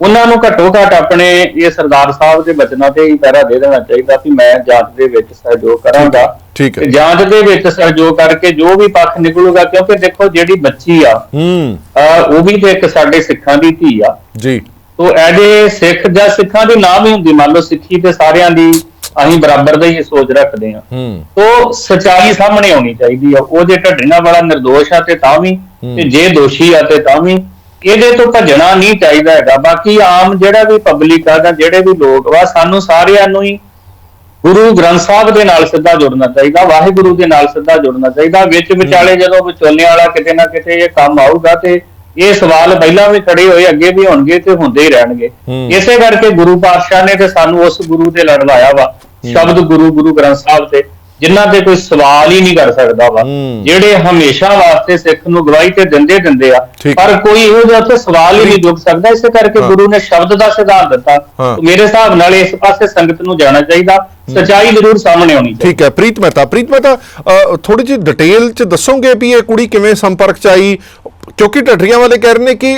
ਉਹਨਾਂ ਨੂੰ ਘੱਟੋ ਘੱਟ ਆਪਣੇ ਇਹ ਸਰਦਾਰ ਸਾਹਿਬ ਦੇ ਬਚਨਾਂ ਤੇ ਹੀ ਪਹਿਰਾ ਦੇ ਦੇਣਾ ਚਾਹੀਦਾ ਕਿ ਮੈਂ ਜਾਂਚ ਦੇ ਵਿੱਚ ਸਹਿਯੋਗ ਕਰਾਂਗਾ। ਠੀਕ ਹੈ। ਜਾਂਚ ਦੇ ਵਿੱਚ ਸਹਿਯੋਗ ਕਰਕੇ ਜੋ ਵੀ ਪੱਖ ਨਿਕਲੂਗਾ ਕਿਉਂਕਿ ਦੇਖੋ ਜਿਹੜੀ ਬੱਚੀ ਆ ਹੂੰ। ਉਹ ਵੀ ਤੇ ਇੱਕ ਸਾਡੇ ਸਿੱਖਾਂ ਦੀ ਧੀ ਆ। ਜੀ। ਤੋ ਐਡੇ ਸਿੱਖ ਜਾਂ ਸਿੱਖਾਂ ਦੀ ਨਾ ਵੀ ਹੁੰਦੀ ਮੰਨ ਲਓ ਸਿੱਖੀ ਤੇ ਸਾਰਿਆਂ ਦੀ ਅਸੀਂ ਬਰਾਬਰ ਦਾ ਹੀ ਸੋਚ ਰੱਖਦੇ ਆ ਹੂੰ। ਤੋ ਸਚਾਈ ਸਾਹਮਣੇ ਆਉਣੀ ਚਾਹੀਦੀ ਆ ਉਹ ਜੇ ਢੱਡਰੀਆਂ ਵਾਲਾ ਨਿਰਦੋਸ਼ ਆ ਤੇ ਤਾਂ ਵੀ ਤੇ ਜੇ ਦੋਸ਼ੀ ਆ ਤੇ ਤਾਂ ਵੀ। ਇਹਦੇ ਤੋਂ ਭੱਜਣਾ ਨਹੀਂ ਚਾਹੀਦਾ ਹੈਗਾ। ਬਾਕੀ ਆਮ ਜਿਹੜਾ ਵੀ ਪਬਲਿਕ ਆ ਜਾਂ ਜਿਹੜੇ ਵੀ ਲੋਕ ਵਾ ਸਾਨੂੰ ਸਾਰਿਆਂ ਨੂੰ ਹੀ ਗੁਰੂ ਗ੍ਰੰਥ ਸਾਹਿਬ ਦੇ ਨਾਲ ਸਿੱਧਾ ਜੁੜਨਾ ਚਾਹੀਦਾ ਵਾਹਿਗੁਰੂ ਦੇ ਨਾਲ ਸਿੱਧਾ ਜੁੜਨਾ ਚਾਹੀਦਾ। ਵਿੱਚ ਵਿਚਾਲੇ ਜਦੋਂ ਵਿਚੋਲਿਆਂ ਵਾਲਾ ਕਿਤੇ ਨਾ ਕਿਤੇ ਇਹ ਕੰਮ ਆਊਗਾ ਤੇ ਇਹ ਸਵਾਲ ਪਹਿਲਾਂ ਵੀ ਖੜੇ ਹੋਏ ਅੱਗੇ ਵੀ ਹੋਣਗੇ ਤੇ ਹੁੰਦੇ ਹੀ ਰਹਿਣਗੇ। ਇਸੇ ਕਰਕੇ ਗੁਰੂ ਪਾਤਸ਼ਾਹ ਨੇ ਤੇ ਸਾਨੂੰ ਉਸ ਗੁਰੂ ਤੇ ਲੜ ਲਾਇਆ ਵਾ ਸ਼ਬਦ ਗੁਰੂ ਗੁਰੂ ਗ੍ਰੰਥ ਸਾਹਿਬ ਤੇ। ਜਿਨ੍ਹਾਂ ਤੇ ਕੋਈ ਸਵਾਲ ਹੀ ਨਹੀਂ ਕਰ ਸਕਦਾ ਵਾ। ਜਿਹੜੇ ਹਮੇਸ਼ਾ ਵਾਸਤੇ ਸਿੱਖ ਨੂੰ ਗਵਾਹੀ ਤੇ ਦਿੰਦੇ ਦਿੰਦੇ ਆ। ਪਰ ਕੋਈ ਇਹੋ ਜਿਹਾ ਉੱਥੇ ਸਵਾਲ ਹੀ ਨਹੀਂ ਚੁੱਕ ਸਕਦਾ। ਇਸੇ ਕਰਕੇ। ਗੁਰੂ ਨੇ ਸ਼ਬਦ ਦਾ ਸਿਧਾਂਤ ਦਿੱਤਾ। ਮੇਰੇ ਹਿਸਾਬ ਨਾਲ ਇਸ ਪਾਸੇ ਸੰਗਤ ਨੂੰ ਜਾਣਾ ਚਾਹੀਦਾ। ਸਚਾਈ ਜ਼ਰੂਰ ਸਾਹਮਣੇ ਆਉਣੀ ਚਾਹੀਦੀ। ਠੀਕ ਹੈ ਪ੍ਰੀਤ ਮਹਿਤਾ। ਪ੍ਰੀਤ ਮਹਿਤਾ ਥੋੜੀ ਜਿਹੀ ਡਿਟੇਲ ਚ ਦੱਸੋਗੇ ਵੀ ਇਹ ਕੁੜੀ ਕਿਵੇਂ ਸੰਪਰਕ ਚ ਆਈ? ਕਿਉਂਕਿ ਢੱਡਰੀਆਂ ਵਾਲੇ ਕਹਿ ਰਹੇ ਨੇ ਕਿ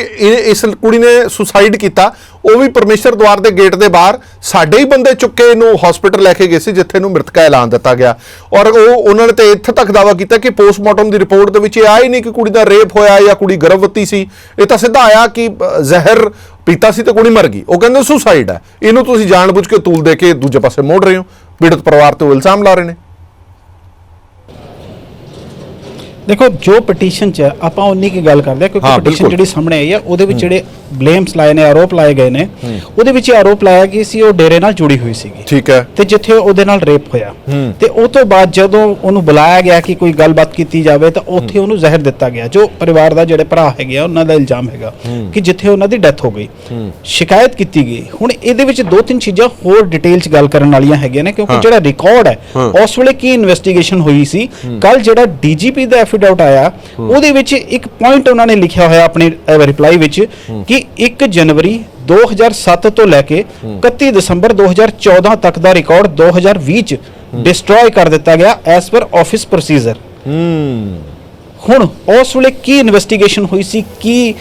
ਇਸ ਕੁੜੀ ਨੇ ਸੁਸਾਈਡ ਕੀਤਾ। ਉਹ ਵੀ ਪਰਮੇਸ਼ਰ ਦਵਾਰ ਦੇ ਗੇਟ ਦੇ ਬਾਹਰ ਸਾਡੇ ਹੀ ਬੰਦੇ ਚੁੱਕ ਕੇ ਇਹਨੂੰ ਹਸਪੀਟਲ ਲੈ ਕੇ ਗਏ ਸੀ ਜਿੱਥੇ ਇਹਨੂੰ ਮ੍ਰਿਤਕਾ ਐਲਾਨ ਦਿੱਤਾ ਗਿਆ। ਔਰ ਉਹ ਉਹਨਾਂ ਨੇ ਤੇ ਇੱਥੇ ਤੱਕ ਦਾਵਾ ਕੀਤਾ ਕਿ ਪੋਸਟਮਾਰਟਮ ਦੀ ਰਿਪੋਰਟ ਦੇ ਵਿੱਚ ਇਹ ਆਇਆ ਹੀ ਨਹੀਂ ਕਿ ਕੁੜੀ ਦਾ ਰੇਪ ਹੋਇਆ ਜਾਂ ਕੁੜੀ ਗਰਭਵਤੀ ਸੀ। ਇਹ ਤਾਂ ਸਿੱਧਾ ਆਇਆ ਕਿ ਜ਼ਹਿਰ ਪੀਤਾ ਸੀ ਤੇ ਕੁੜੀ ਮਰ ਗਈ। ਉਹ ਕਹਿੰਦੇ ਸੁਸਾਈਡ ਹੈ। ਇਹਨੂੰ ਤੁਸੀਂ ਜਾਣਬੁੱਝ ਕੇ ਤੂਲ ਦੇ ਕੇ ਦੂਜੇ ਪਾਸੇ ਮੋੜ ਰਹੇ ਹੋ। ਪੀੜਤ ਪਰਿਵਾਰ ਤੇ ਉਹ ਇਲਜ਼ਾਮ ਲਾ ਰਹੇ ਨੇ। ਦੇਖੋ ਜੋ ਪਟੀਸ਼ਨ ਚ ਹੈ, ਆਪਾਂ ਉਨੀ ਕੀ ਗੱਲ ਕਰਦੇ ਹਾਂ ਕਿਉਂਕਿ ਪਟੀਸ਼ਨ ਬਿਲਕੁਲ। ਜਿਹੜੀ ਸਾਹਮਣੇ ਆਈ ਹੈ ਉਹਦੇ ਵਿੱਚ ਜਿਹੜੇ ਬਲੇਮਸ ਲਾਏ ਨੇ ਆਰੋਪ ਲਾਏ ਗਏ ਨੇ ਉਹਦੇ ਵਿੱਚ ਇਹ ਆਰੋਪ ਲਾਇਆ ਕਿ ਸੀ ਉਹ ਡੇਰੇ ਨਾਲ ਜੁੜੀ ਹੋਈ ਸੀਗੀ। ਠੀਕ ਹੈ। ਤੇ ਜਿੱਥੇ ਉਹਦੇ ਨਾਲ ਰੇਪ ਹੋਇਆ। ਹੂੰ। ਤੇ ਉਹ ਤੋਂ ਬਾਅਦ ਜਦੋਂ ਉਹਨੂੰ ਬੁਲਾਇਆ ਗਿਆ ਕਿ ਕੋਈ ਗੱਲਬਾਤ ਕੀਤੀ ਜਾਵੇ ਤਾਂ ਉੱਥੇ ਉਹਨੂੰ ਜ਼ਹਿਰ ਦਿੱਤਾ ਗਿਆ। ਜੋ ਪਰਿਵਾਰ ਦਾ ਜਿਹੜੇ ਭਰਾ ਹੈਗੇ ਆ ਉਹਨਾਂ ਦਾ ਇਲਜ਼ਾਮ ਹੈਗਾ ਕਿ ਜਿੱਥੇ ਉਹਨਾਂ ਦੀ ਡੈਥ ਹੋ ਗਈ। ਸ਼ਿਕਾਇਤ ਕੀਤੀ ਗਈ। ਹੁਣ ਇਹਦੇ ਵਿੱਚ ਦੋ ਤਿੰਨ ਚੀਜ਼ਾਂ ਹੋਰ ਡਿਟੇਲ ਚ ਗੱਲ ਕਰਨ ਵਾਲੀਆਂ ਹੈਗੀਆਂ ਨੇ ਕਿਉਂਕਿ। ਜਿਹੜਾ ਰਿਕਾਰਡ ਹੈ ਹਾਂ। ਉਸ ਵੇਲੇ ਕੀ ਇਨਵੈਸਟੀਗੇਸ਼ਨ ਹੋਈ ਸੀ? ਕੱਲ ਜਿਹੜਾ ਡੀਜੀਪੀ ਦਾ ਐਫੀਡੈਵਿਟ ਆਇਆ। ਉਹਦੇ ਵਿੱਚ ਇੱਕ ਪੁਆਇੰਟ ਉਹਨਾਂ ਨੇ ਲਿਖਿਆ ਹੋਇਆ ਆਪਣੇ ਰਿਪਲਾਈ ਵਿੱਚ ਕਿ 1 ਜਨਵਰੀ 2007 ਤੋਂ ਲੈ ਕੇ 31 ਦਸੰਬਰ 2014 ਤੱਕ ਦਾ ਰਿਕਾਰਡ 2020 ਚ ਡਿਸਟਰੋਏ ਕਰ ਦਿੱਤਾ ਗਿਆ ਐਸ ਪਰ ਆਫਿਸ ਪ੍ਰੋਸੀਜਰ ਹੂੰ। ਹੁਣ ਉਸ ਵੇਲੇ ਕੀ ਇਨਵੈਸਟੀਗੇਸ਼ਨ ਹੋਈ ਸੀ? ਕੀ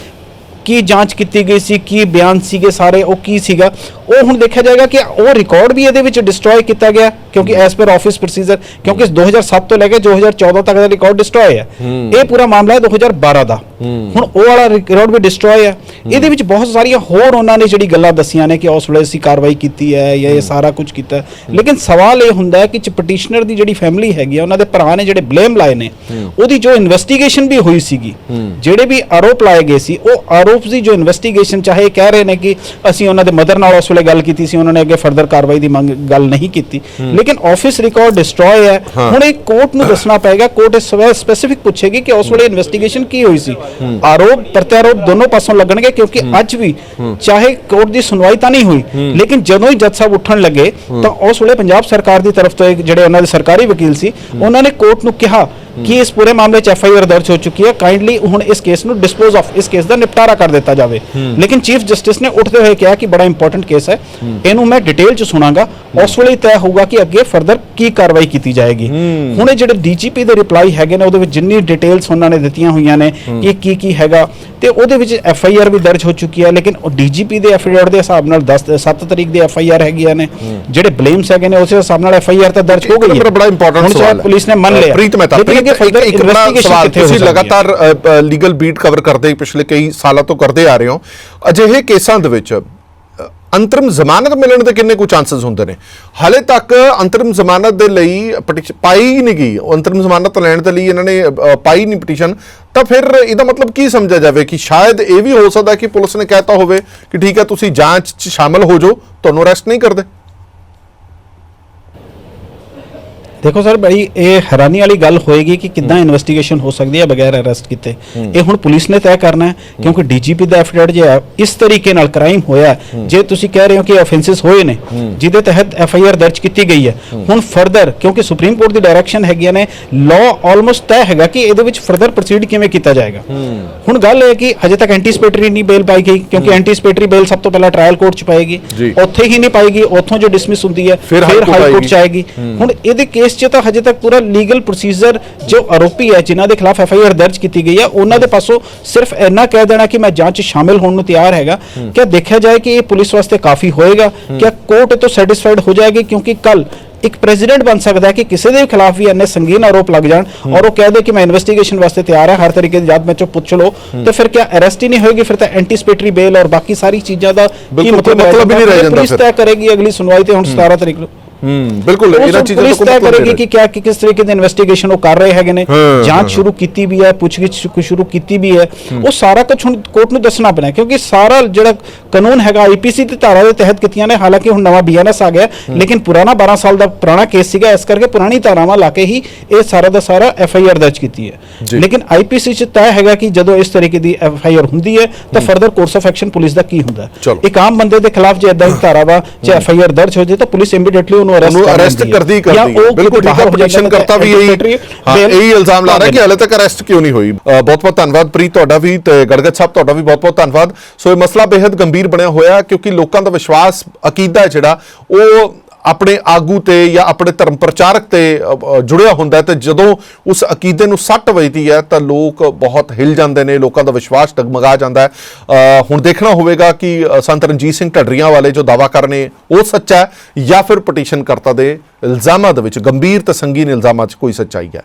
ਕੀ ਜਾਂਚ ਕੀਤੀ ਗਈ ਸੀ ਕੀ ਬਿਆਨ ਸੀਗੇ ਸਾਰੇ ਉਹ ਕੀ ਸੀਗਾ? ਉਹ ਹੁਣ ਦੇਖਿਆ ਜਾਏਗਾ ਕਿ ਉਹ ਰਿਕਾਰਡ ਵੀ ਇਹਦੇ ਵਿੱਚ ਡਿਸਟਰੋਏ ਕੀਤਾ ਗਿਆ ਕਿਉਂਕਿ ਐਸ ਪਰ ਆਫਿਸ ਪ੍ਰੋਸੀਜਰ ਕਿਉਂਕਿ 2007 ਤੋਂ ਲੈ ਕੇ 2014 ਤੱਕ ਦਾ ਰਿਕਾਰਡ ਡਿਸਟਰੋਏ ਹੈ। ਇਹ ਪੂਰਾ ਮਾਮਲਾ ਹੈ 2012 ਦਾ। ਹੁਣ ਉਹ ਵਾਲਾ ਰਿਕਾਰਡ ਵੀ ਡਿਸਟਰੋਏ ਹੈ। ਇਹਦੇ ਵਿੱਚ ਬਹੁਤ ਸਾਰੀਆਂ ਹੋਰ ਉਹਨਾਂ ਨੇ ਜਿਹੜੀ ਗੱਲਾਂ ਦੱਸੀਆਂ ਨੇ ਕਿ ਉਸ ਵੇਲੇ ਅਸੀਂ ਕਾਰਵਾਈ ਕੀਤੀ ਹੈ ਜਾਂ ਇਹ ਸਾਰਾ ਕੁਝ ਕੀਤਾ। ਲੇਕਿਨ ਸਵਾਲ ਇਹ ਹੁੰਦਾ ਹੈ ਕਿ ਪਟੀਸ਼ਨਰ ਦੀ ਜਿਹੜੀ ਫੈਮਿਲੀ ਹੈਗੀ ਆ ਉਹਨਾਂ ਦੇ ਭਰਾ ਨੇ ਜਿਹੜੇ ਬਲੇਮ ਲਾਏ ਨੇ ਉਹਦੀ ਜੋ ਇਨਵੈਸਟੀਗੇਸ਼ਨ ਵੀ ਹੋਈ ਸੀਗੀ ਜਿਹੜੇ ਵੀ ਆਰੋਪ ਲਾਏ ਗਏ ਸੀ ਉਹ ਆਰੋਪ ਦੀ ਜੋ ਇਨਵੈਸਟੀਗੇਸ਼ਨ ਚਾਹੇ ਕਹਿ ਰਹੇ ਨੇ ਕਿ ਅਸੀਂ ਉਹਨਾਂ ਦੇ ਮਦਰ ਨਾਲ ਉਸ ਵੇਲੇ ਗੱਲ ਕੀਤੀ ਸੀ ਉਹਨਾਂ ਨੇ ਅੱਗੇ ਫਰਦਰ ਕਾਰਵਾਈ ਦੀ ਮੰਗ ਗੱਲ ਨਹੀਂ ਕੀਤੀ। ਲੇਕਿਨ ਆਫਿਸ ਰਿਕਾਰਡ ਡਿਸਟਰੋਏ ਹੈ। ਹੁਣ ਇਹ ਕੋਰਟ ਨੂੰ ਦੱਸਣਾ ਪਏਗਾ। ਕੋਰਟ ਇਸ ਸਪੈਸੀਫਿਕ ਪੁੱਛੇਗੀ ਕਿ ਉਸ ਵੇਲੇ ਇਨਵੈਸਟੀਗੇਸ਼ਨ ਕੀ ਹੋਈ ਸੀ। ਆਰੋਪ ਪ੍ਰਤਿਆਰੋਪ ਦੋਨੋਂ ਪਾਸੋਂ ਲੱਗਣਗੇ ਕਿਉਂਕਿ ਅੱਜ ਵੀ ਚਾਹੇ ਕੋਰਟ ਦੀ ਸੁਣਵਾਈ ਤਾਂ ਨਹੀਂ ਹੋਈ ਲੇਕਿਨ ਜਦੋਂ ਹੀ ਜੱਜ ਸਾਹਿਬ ਉੱਠਣ ਲੱਗੇ ਤਾਂ ਉਸ ਵੇਲੇ ਪੰਜਾਬ ਸਰਕਾਰ ਦੀ ਤਰਫ ਤੋਂ ਜਿਹੜੇ ਉਹਨਾਂ ਦੇ ਸਰਕਾਰੀ ਵਕੀਲ ਸੀ ਉਹਨਾਂ ਨੇ ਕੋਰਟ ਨੂੰ ਕਿਹਾ ਕਿ ਇਸ ਪੂਰੇ ਮਾਮਲੇ 'ਚ ਐਫ ਆਈ ਆਰ ਦਰਜ ਹੋ ਚੁੱਕੀ ਹੈ। ਕਾਈਂਡਲੀ ਹੁਣ ਇਸ ਕੇਸ ਨੂੰ ਡਿਸਪੋਜ਼ ਆਫ ਇਸ ਕੇਸ ਦਾ ਨਿਪਟਾਰਾ ਕਰ ਦਿੱਤਾ ਜਾਵੇ। ਲੇਕਿਨ ਚੀਫ ਜਸਟਿਸ ਨੇ ਉੱਠਦੇ ਹੋਏ ਕਿਹਾ ਕਿ ਬੜਾ ਇੰਪੋਰਟੈਂਟ ਕੇਸ ਹੈ। ਇਹਨੂੰ ਮੈਂ ਡਿਟੇਲ 'ਚ ਸੁਣਾਂਗਾ। ਉਸ ਵੇਲੇ ਤੈਅ ਹੋਊਗਾ ਕਿ ਅੱਗੇ ਫਰਦਰ ਕੀ ਕਾਰਵਾਈ ਕੀਤੀ ਜਾਏਗੀ। ਹੁਣ ਇਹ ਜਿਹੜੇ ਡੀਜੀਪੀ ਦੇ ਰਿਪਲਾਈ ਹੈਗੇ ਨੇ ਉਹਦੇ ਵਿੱਚ ਜਿੰਨੀ ਡਿਟੇਲਸ ਉਹਨਾਂ ਨੇ ਦਿੱਤੀਆਂ ਹੋਈਆਂ ਨੇ ਕਿ ਕੀ ਕੀ ਹੈਗਾ ਤੇ ਉਹਦੇ ਵਿੱਚ ਐਫ ਆਈ ਆਰ ਵੀ ਦਰਜ ਹੋ ਚੁੱਕੀ ਹੈ। ਲੇਕਿਨ ਡੀਜੀਪੀ ਦੇ ਐਫੀਡੇਵਿਟ ਦੇ ਹਿਸਾਬ ਨਾਲ 10 7 ਤਰੀਕ ਦੇ ਐਫ ਆਈ ਆਰ ਹੈਗੀਆਂ ਨੇ। ਜਿਹੜੇ ਬਲੇਮਸ ਹੈਗੇ ਨੇ ਉਸੇ ਹਿਸਾਬ ਨਾਲ ਐਫ ਆਈ ਆਰ ਤਾਂ ਦਰਜ ਹੋ ਗਈ ਹੈ। ਮੇਰਾ ਬੜਾ ਇੰਪੋਰਟੈਂਟ ਹੁਣ ਸਵਾਲ ਚਾਹੇ ਹੈ। ਪੁਲਿਸ ਨੇ ਮੰਨ ਲਿਆ। ਪ੍ਰੀਤ ਮਹਿਤਾ ਪ੍ਰੀਤ, further ਇੱਕ ਬੜਾ ਸਵਾਲ ਤੁਸੀਂ? ਲਗਾਤਾਰ ਲੀਗਲ ਬੀਟ ਕਵਰ ਕਰਦੇ ਪਿਛਲੇ ਕਈ ਸਾਲਾਂ ਤੋਂ ਕਰਦੇ ਆ ਰਹੇ ਹੋ। ਅਜਿਹੇ ਕੇਸਾਂ ਦੇ ਵਿੱਚ ਅੰਤਰਿਮ ਜ਼ਮਾਨਤ ਮਿਲਣ ਦੇ ਕਿੰਨੇ ਕੁ ਚਾਂਸਸ ਹੁੰਦੇ ਨੇ? ਹਾਲੇ ਤੱਕ ਅੰਤਰਿਮ ਜ਼ਮਾਨਤ ਦੇ ਲਈ ਪਟੀਸ਼ਨ ਪਾਈ ਹੀ ਨਹੀਂ ਗਈ। ਅੰਤਰਿਮ ਜ਼ਮਾਨਤ ਲੈਣ ਦੇ ਲਈ ਇਹਨਾਂ ਨੇ ਪਾਈ ਨਹੀਂ ਪਟੀਸ਼ਨ ਤਾਂ ਫਿਰ ਇਹਦਾ ਮਤਲਬ ਕੀ ਸਮਝਿਆ ਜਾਵੇ ਕਿ ਸ਼ਾਇਦ ਇਹ ਵੀ ਹੋ ਸਕਦਾ ਕਿ ਪੁਲਿਸ ਨੇ ਕਹਿਤਾ ਹੋਵੇ ਕਿ ਠੀਕ ਹੈ ਤੁਸੀਂ ਜਾਂਚ 'ਚ ਸ਼ਾਮਲ ਹੋ ਜਾਓ ਤੁਹਾਨੂੰ ਅਰੈਸਟ ਨਹੀਂ ਕਰਦੇ? ਦੇਖੋ ਸਰ ਬੜੀ ਇਹ ਹੈਰਾਨੀ ਵਾਲੀ ਗੱਲ ਹੋਏਗੀ ਕਿ ਕਿੱਦਾਂ ਇਨਵੈਸਟੀਗੇਸ਼ਨ ਹੋ ਸਕਦੀ ਹੈ ਬਗੈਰ ਅਰੈਸਟ ਕੀਤੇ। ਇਹ ਹੁਣ ਪੁਲਿਸ ਨੇ ਤੈਅ ਕਰਨਾ ਹੈ ਕਿਉਂਕਿ ਡੀਜੀਪੀ ਦਾ ਐਫੀਡੇਵਿਟ ਜੇ ਇਸ ਤਰੀਕੇ ਨਾਲ ਕ੍ਰਾਈਮ ਹੋਇਆ ਜੇ ਤੁਸੀਂ ਕਹਿ ਰਹੇ ਹੋ ਕਿ ਆਫੈਂਸਸ ਹੋਏ ਨੇ ਜਿਹਦੇ ਤਹਿਤ ਐਫ ਆਈ ਆਰ ਦਰਜ ਕੀਤੀ ਗਈ ਹੈ। ਹੁਣ ਫਰਦਰ ਕਿਉਂਕਿ ਸੁਪਰੀਮ ਕੋਰਟ ਦੀ ਡਾਇਰੈਕਸ਼ਨ ਹੈਗੀਆਂ ਨੇ ਲਾਅ ਆਲਮੋਸਟ ਤੈਅ ਹੈਗਾ ਕਿ ਇਹਦੇ ਵਿੱਚ ਫਰਦਰ ਪ੍ਰੋਸੀਡ ਕਿਵੇਂ ਕੀਤਾ ਜਾਏਗਾ। ਹੁਣ ਗੱਲ ਇਹ ਹੈ ਕਿ ਹਜੇ ਤੱਕ ਐਂਟੀਸਪੇਟਰੀ ਨਹੀਂ ਬੇਲ ਪਾਈ ਗਈ ਕਿਉਂਕਿ ਐਂਟੀਸਪੇਟਰੀ ਬੇਲ ਸਭ ਤੋਂ ਪਹਿਲਾਂ ਟ੍ਰਾਇਲ ਕੋਰਟ ਚ ਪਾਏਗੀ। ਉੱਥੇ ਹੀ ਨਹੀਂ ਪਾਏਗੀ ਉੱਥੋਂ ਜੋ ਡਿਸਮਿਸ ਹੁੰਦੀ ਹੈ ਫਿਰ ਹਾਈ ਕੋਰਟ। ਚ ਆਏਗੀ। ਹੁਣ ਇਹਦੇ ਕੇਸ 'ਚ ਤਾਂ ਹਜੇ ਤੱਕ ਪੂਰਾ ਲੀਗਲ ਪ੍ਰੋਸੀਜਰ ਜੋ ਆਰੋਪੀ ਹੈ ਜਿਨ੍ਹਾਂ ਦੇ ਖਿਲਾਫ ਐਫ ਆਈ ਆਰ ਦਰਜ ਕੀਤੀ ਗਈ ਹੈ ਉਹਨਾਂ ਦੇ ਪਾਸੋਂ ਸਿਰਫ ਇੰਨਾ ਕਹਿ ਦੇਣਾ ਕਿ ਮੈਂ ਜਾਂਚ 'ਚ ਸ਼ਾਮਿਲ ਹੋਣ ਨੂੰ ਤਿਆਰ ਹੈਗਾ। ਕਿ ਦੇਖਿਆ ਜਾਏ ਕਿ ਇਹ ਪੁਲਿਸ ਵਾਸਤੇ ਕਾਫੀ ਹੋਏਗਾ? ਕਿ ਕੋਰਟ ਤੋਂ ਸੈਟੀਸਫਾਈਡ ਹੋ ਜਾਏਗੀ? ਕਿਉਂਕਿ ਕੱਲ ਇੱਕ ਪ੍ਰੈਜ਼ੀਡੈਂਟ ਬਣ ਸਕਦਾ ਹੈ ਕਿ ਕਿਸੇ ਦੇ ਖਿਲਾਫ ਵੀ ਇੰਨੇ ਸੰਗੀਨ ਆਰੋਪ ਲੱਗ ਜਾਣ ਔਰ ਉਹ ਕਹਿ ਦੇ ਕਿ ਮੈਂ ਇਨਵੈਸਟੀਗੇਸ਼ਨ ਵਾਸਤੇ ਤਿਆਰ ਹਾਂ ਹਰ ਤਰੀਕੇ ਦੀ ਜਾਂਚ ਮੈਂ ਚੋਂ ਪੁੱਛ ਲਓ। ਤੇ ਫਿਰ ਕਿਆ ਅਰੈਸਟ ਹੀ ਨਹੀਂ ਹੋਏਗੀ? ਫਿਰ ਤਾਂ ਐਂਟੀਸਪੇਟਰੀ ਬੇਲ ਔਰ ਬਾਕੀ ਸਾਰੀ ਚੀਜ਼ਾਂ ਦਾ ਕੀ ਮਤਲਬ ਹੀ? ਨਹੀਂ ਰਹਿ ਜਾਂਦਾ ਪੁਲਿਸ ਫਿਰ। ਤੈਅ ਕਰੇਗੀ ਅਗਲੀ ਸੁਣਵਾਈ ਤੇ ਹੁਣ 17 ਤਰੀਕ ਨੂੰ ਹੂੰ ਬਿਲਕੁਲ ਇਹਨਾਂ ਚੀਜ਼ਾਂ ਤੋਂ ਕੋਈ ਕਰੇਗੀ ਨਹੀਂ ਕਿ ਕਿਆ ਕਿ ਕਿਸ ਤਰੀਕੇ ਦੀ ਇਨਵੈਸਟੀਗੇਸ਼ਨ ਉਹ ਕਰ ਰਹੇ ਹੈਗੇ ਨੇ। ਹਾਂ, ਹਾਂ, ਜਾਂਚ ਹਾਂ। ਸ਼ੁਰੂ ਕੀਤੀ ਵੀ ਹੈ ਪੁੱਛਗਿੱਛ ਸ਼ੁ- ਸ਼ੁਰੂ ਕੀਤੀ ਵੀ ਹੈ। ਉਹ ਸਾਰਾ ਕੁਝ ਹੁਣ ਕੋਰਟ ਨੂੰ ਦੱਸਣਾ ਪੈਣਾ ਹੈ, ਕਿਉਂਕਿ ਸਾਰਾ ਜਿਹੜਾ ਕਾਨੂੰਨ ਹੈਗਾ ਆਈਪੀਸੀ ਦੀ ਧਾਰਾ ਦੇ ਤਹਿਤ ਕੀਤੀਆਂ ਨੇ। ਹਾਲਾਂਕਿ ਹੁਣ ਨਵਾਂ ਬੀਐਨਐਸ ਆ ਗਿਆ ਲੇਕਿਨ ਪੁਰਾਣਾ 12 ਸਾਲ ਦਾ ਪੁਰਾਣਾ ਕੇਸ ਸੀਗਾ ਇਸ ਕਰਕੇ ਪੁਰਾਣੀ ਧਾਰਾਵਾਂ ਲਾ ਕੇ ਹੀ ਇਹ ਸਾਰਾ ਦਾ ਸਾਰਾ ਐਫਆਈਆਰ ਦਰਜ ਕੀਤੀ ਜੀ। ਹੈ ਲੇਕਿਨ ਆਈਪੀਸੀ ਚ ਤੈਅ ਹੈਗਾ ਕਿ ਜਦੋਂ ਇਸ ਤਰੀਕੇ ਦੀ ਐਫਆਈਆਰ ਹੁੰਦੀ ਹੈ ਤਾਂ further course of action police ਦਾ ਕੀ ਹੁੰਦਾ। ਇੱਕ ਆਮ ਬੰਦੇ ਦੇ ਖਿਲਾਫ ਜੇ ਇਦਾਂ ਦੀ ਧਾਰਾਵਾ ਜੇ ਐਫਆਈਆਰ ਦਰਜ ਹੋ ਤਾਂ ਪੁਲਿਸ ਇਮੀਡੀਏਟਲੀ ਉਹਨੂੰ ਅਰੈਸਟ ਕਰਦੀ ਹੀ ਕਰਦੀ ਹੈ। ਬਿਲਕੁਲ ਬਾਹਰ ਪਟੀਸ਼ਨ ਕਰਤਾ ਵੀ ਇਹੀ ਹਾਂ ਇਹੀ ਇਲਜ਼ਾਮ ਲਾ ਰਿਹਾ ਕਿ ਹਾਲੇ ਤੱਕ ਅਰੈਸਟ ਕਿਉਂ ਨਹੀਂ ਹੋਈ। ਬਹੁਤ ਬਹੁਤ ਧੰਨਵਾਦ ਪ੍ਰੀਤ ਤੁਹਾਡਾ ਵੀ ਤੇ ਗੜਗੜ ਸਾਹਿਬ ਤੁਹਾਡਾ ਵੀ ਬਹੁਤ ਬਹੁਤ ਧੰਨਵਾਦ। ਸੋ ਇਹ ਮਸਲਾ ਬੇहद ਗੰਭੀਰ ਬਣਿਆ ਹੋਇਆ ਹੈ ਕਿਉਂਕਿ ਲੋਕਾਂ ਦਾ ਵਿਸ਼ਵਾਸ ਅਕੀਦਾ ਹੈ ਜਿਹੜਾ ਉਹ ਆਪਣੇ ਆਗੂ ਤੇ ਜਾਂ ਆਪਣੇ ਧਰਮ ਪ੍ਰਚਾਰਕ ਤੇ ਜੁੜਿਆ ਹੁੰਦਾ ਹੈ, ਤੇ ਜਦੋਂ ਉਸ ਅਕੀਦੇ ਨੂੰ ਸੱਟ ਵੱਜਦੀ ਹੈ, ਤਾਂ ਲੋਕ ਬਹੁਤ ਹਿਲ ਜਾਂਦੇ ਨੇ, ਲੋਕਾਂ ਦਾ ਵਿਸ਼ਵਾਸ ਡਗਮਗਾ ਜਾਂਦਾ ਹੈ। ਹੁਣ ਦੇਖਣਾ ਹੋਵੇਗਾ ਕਿ ਸੰਤ ਰਣਜੀਤ ਸਿੰਘ ਢੱਡਰੀਆਂ ਵਾਲੇ ਜੋ ਦਾਵਾ ਕਰਨੇ ਉਹ ਸੱਚਾ ਹੈ ਜਾਂ ਫਿਰ ਪਟੀਸ਼ਨ ਕਰਤਾ ਦੇ ਇਲਜ਼ਾਮਾਂ ਦੇ ਵਿੱਚ, ਗੰਭੀਰ ਤੇ ਸੰਗੀਨ ਇਲਜ਼ਾਮਾਂ 'ਚ ਕੋਈ ਸੱਚਾਈ ਹੈ।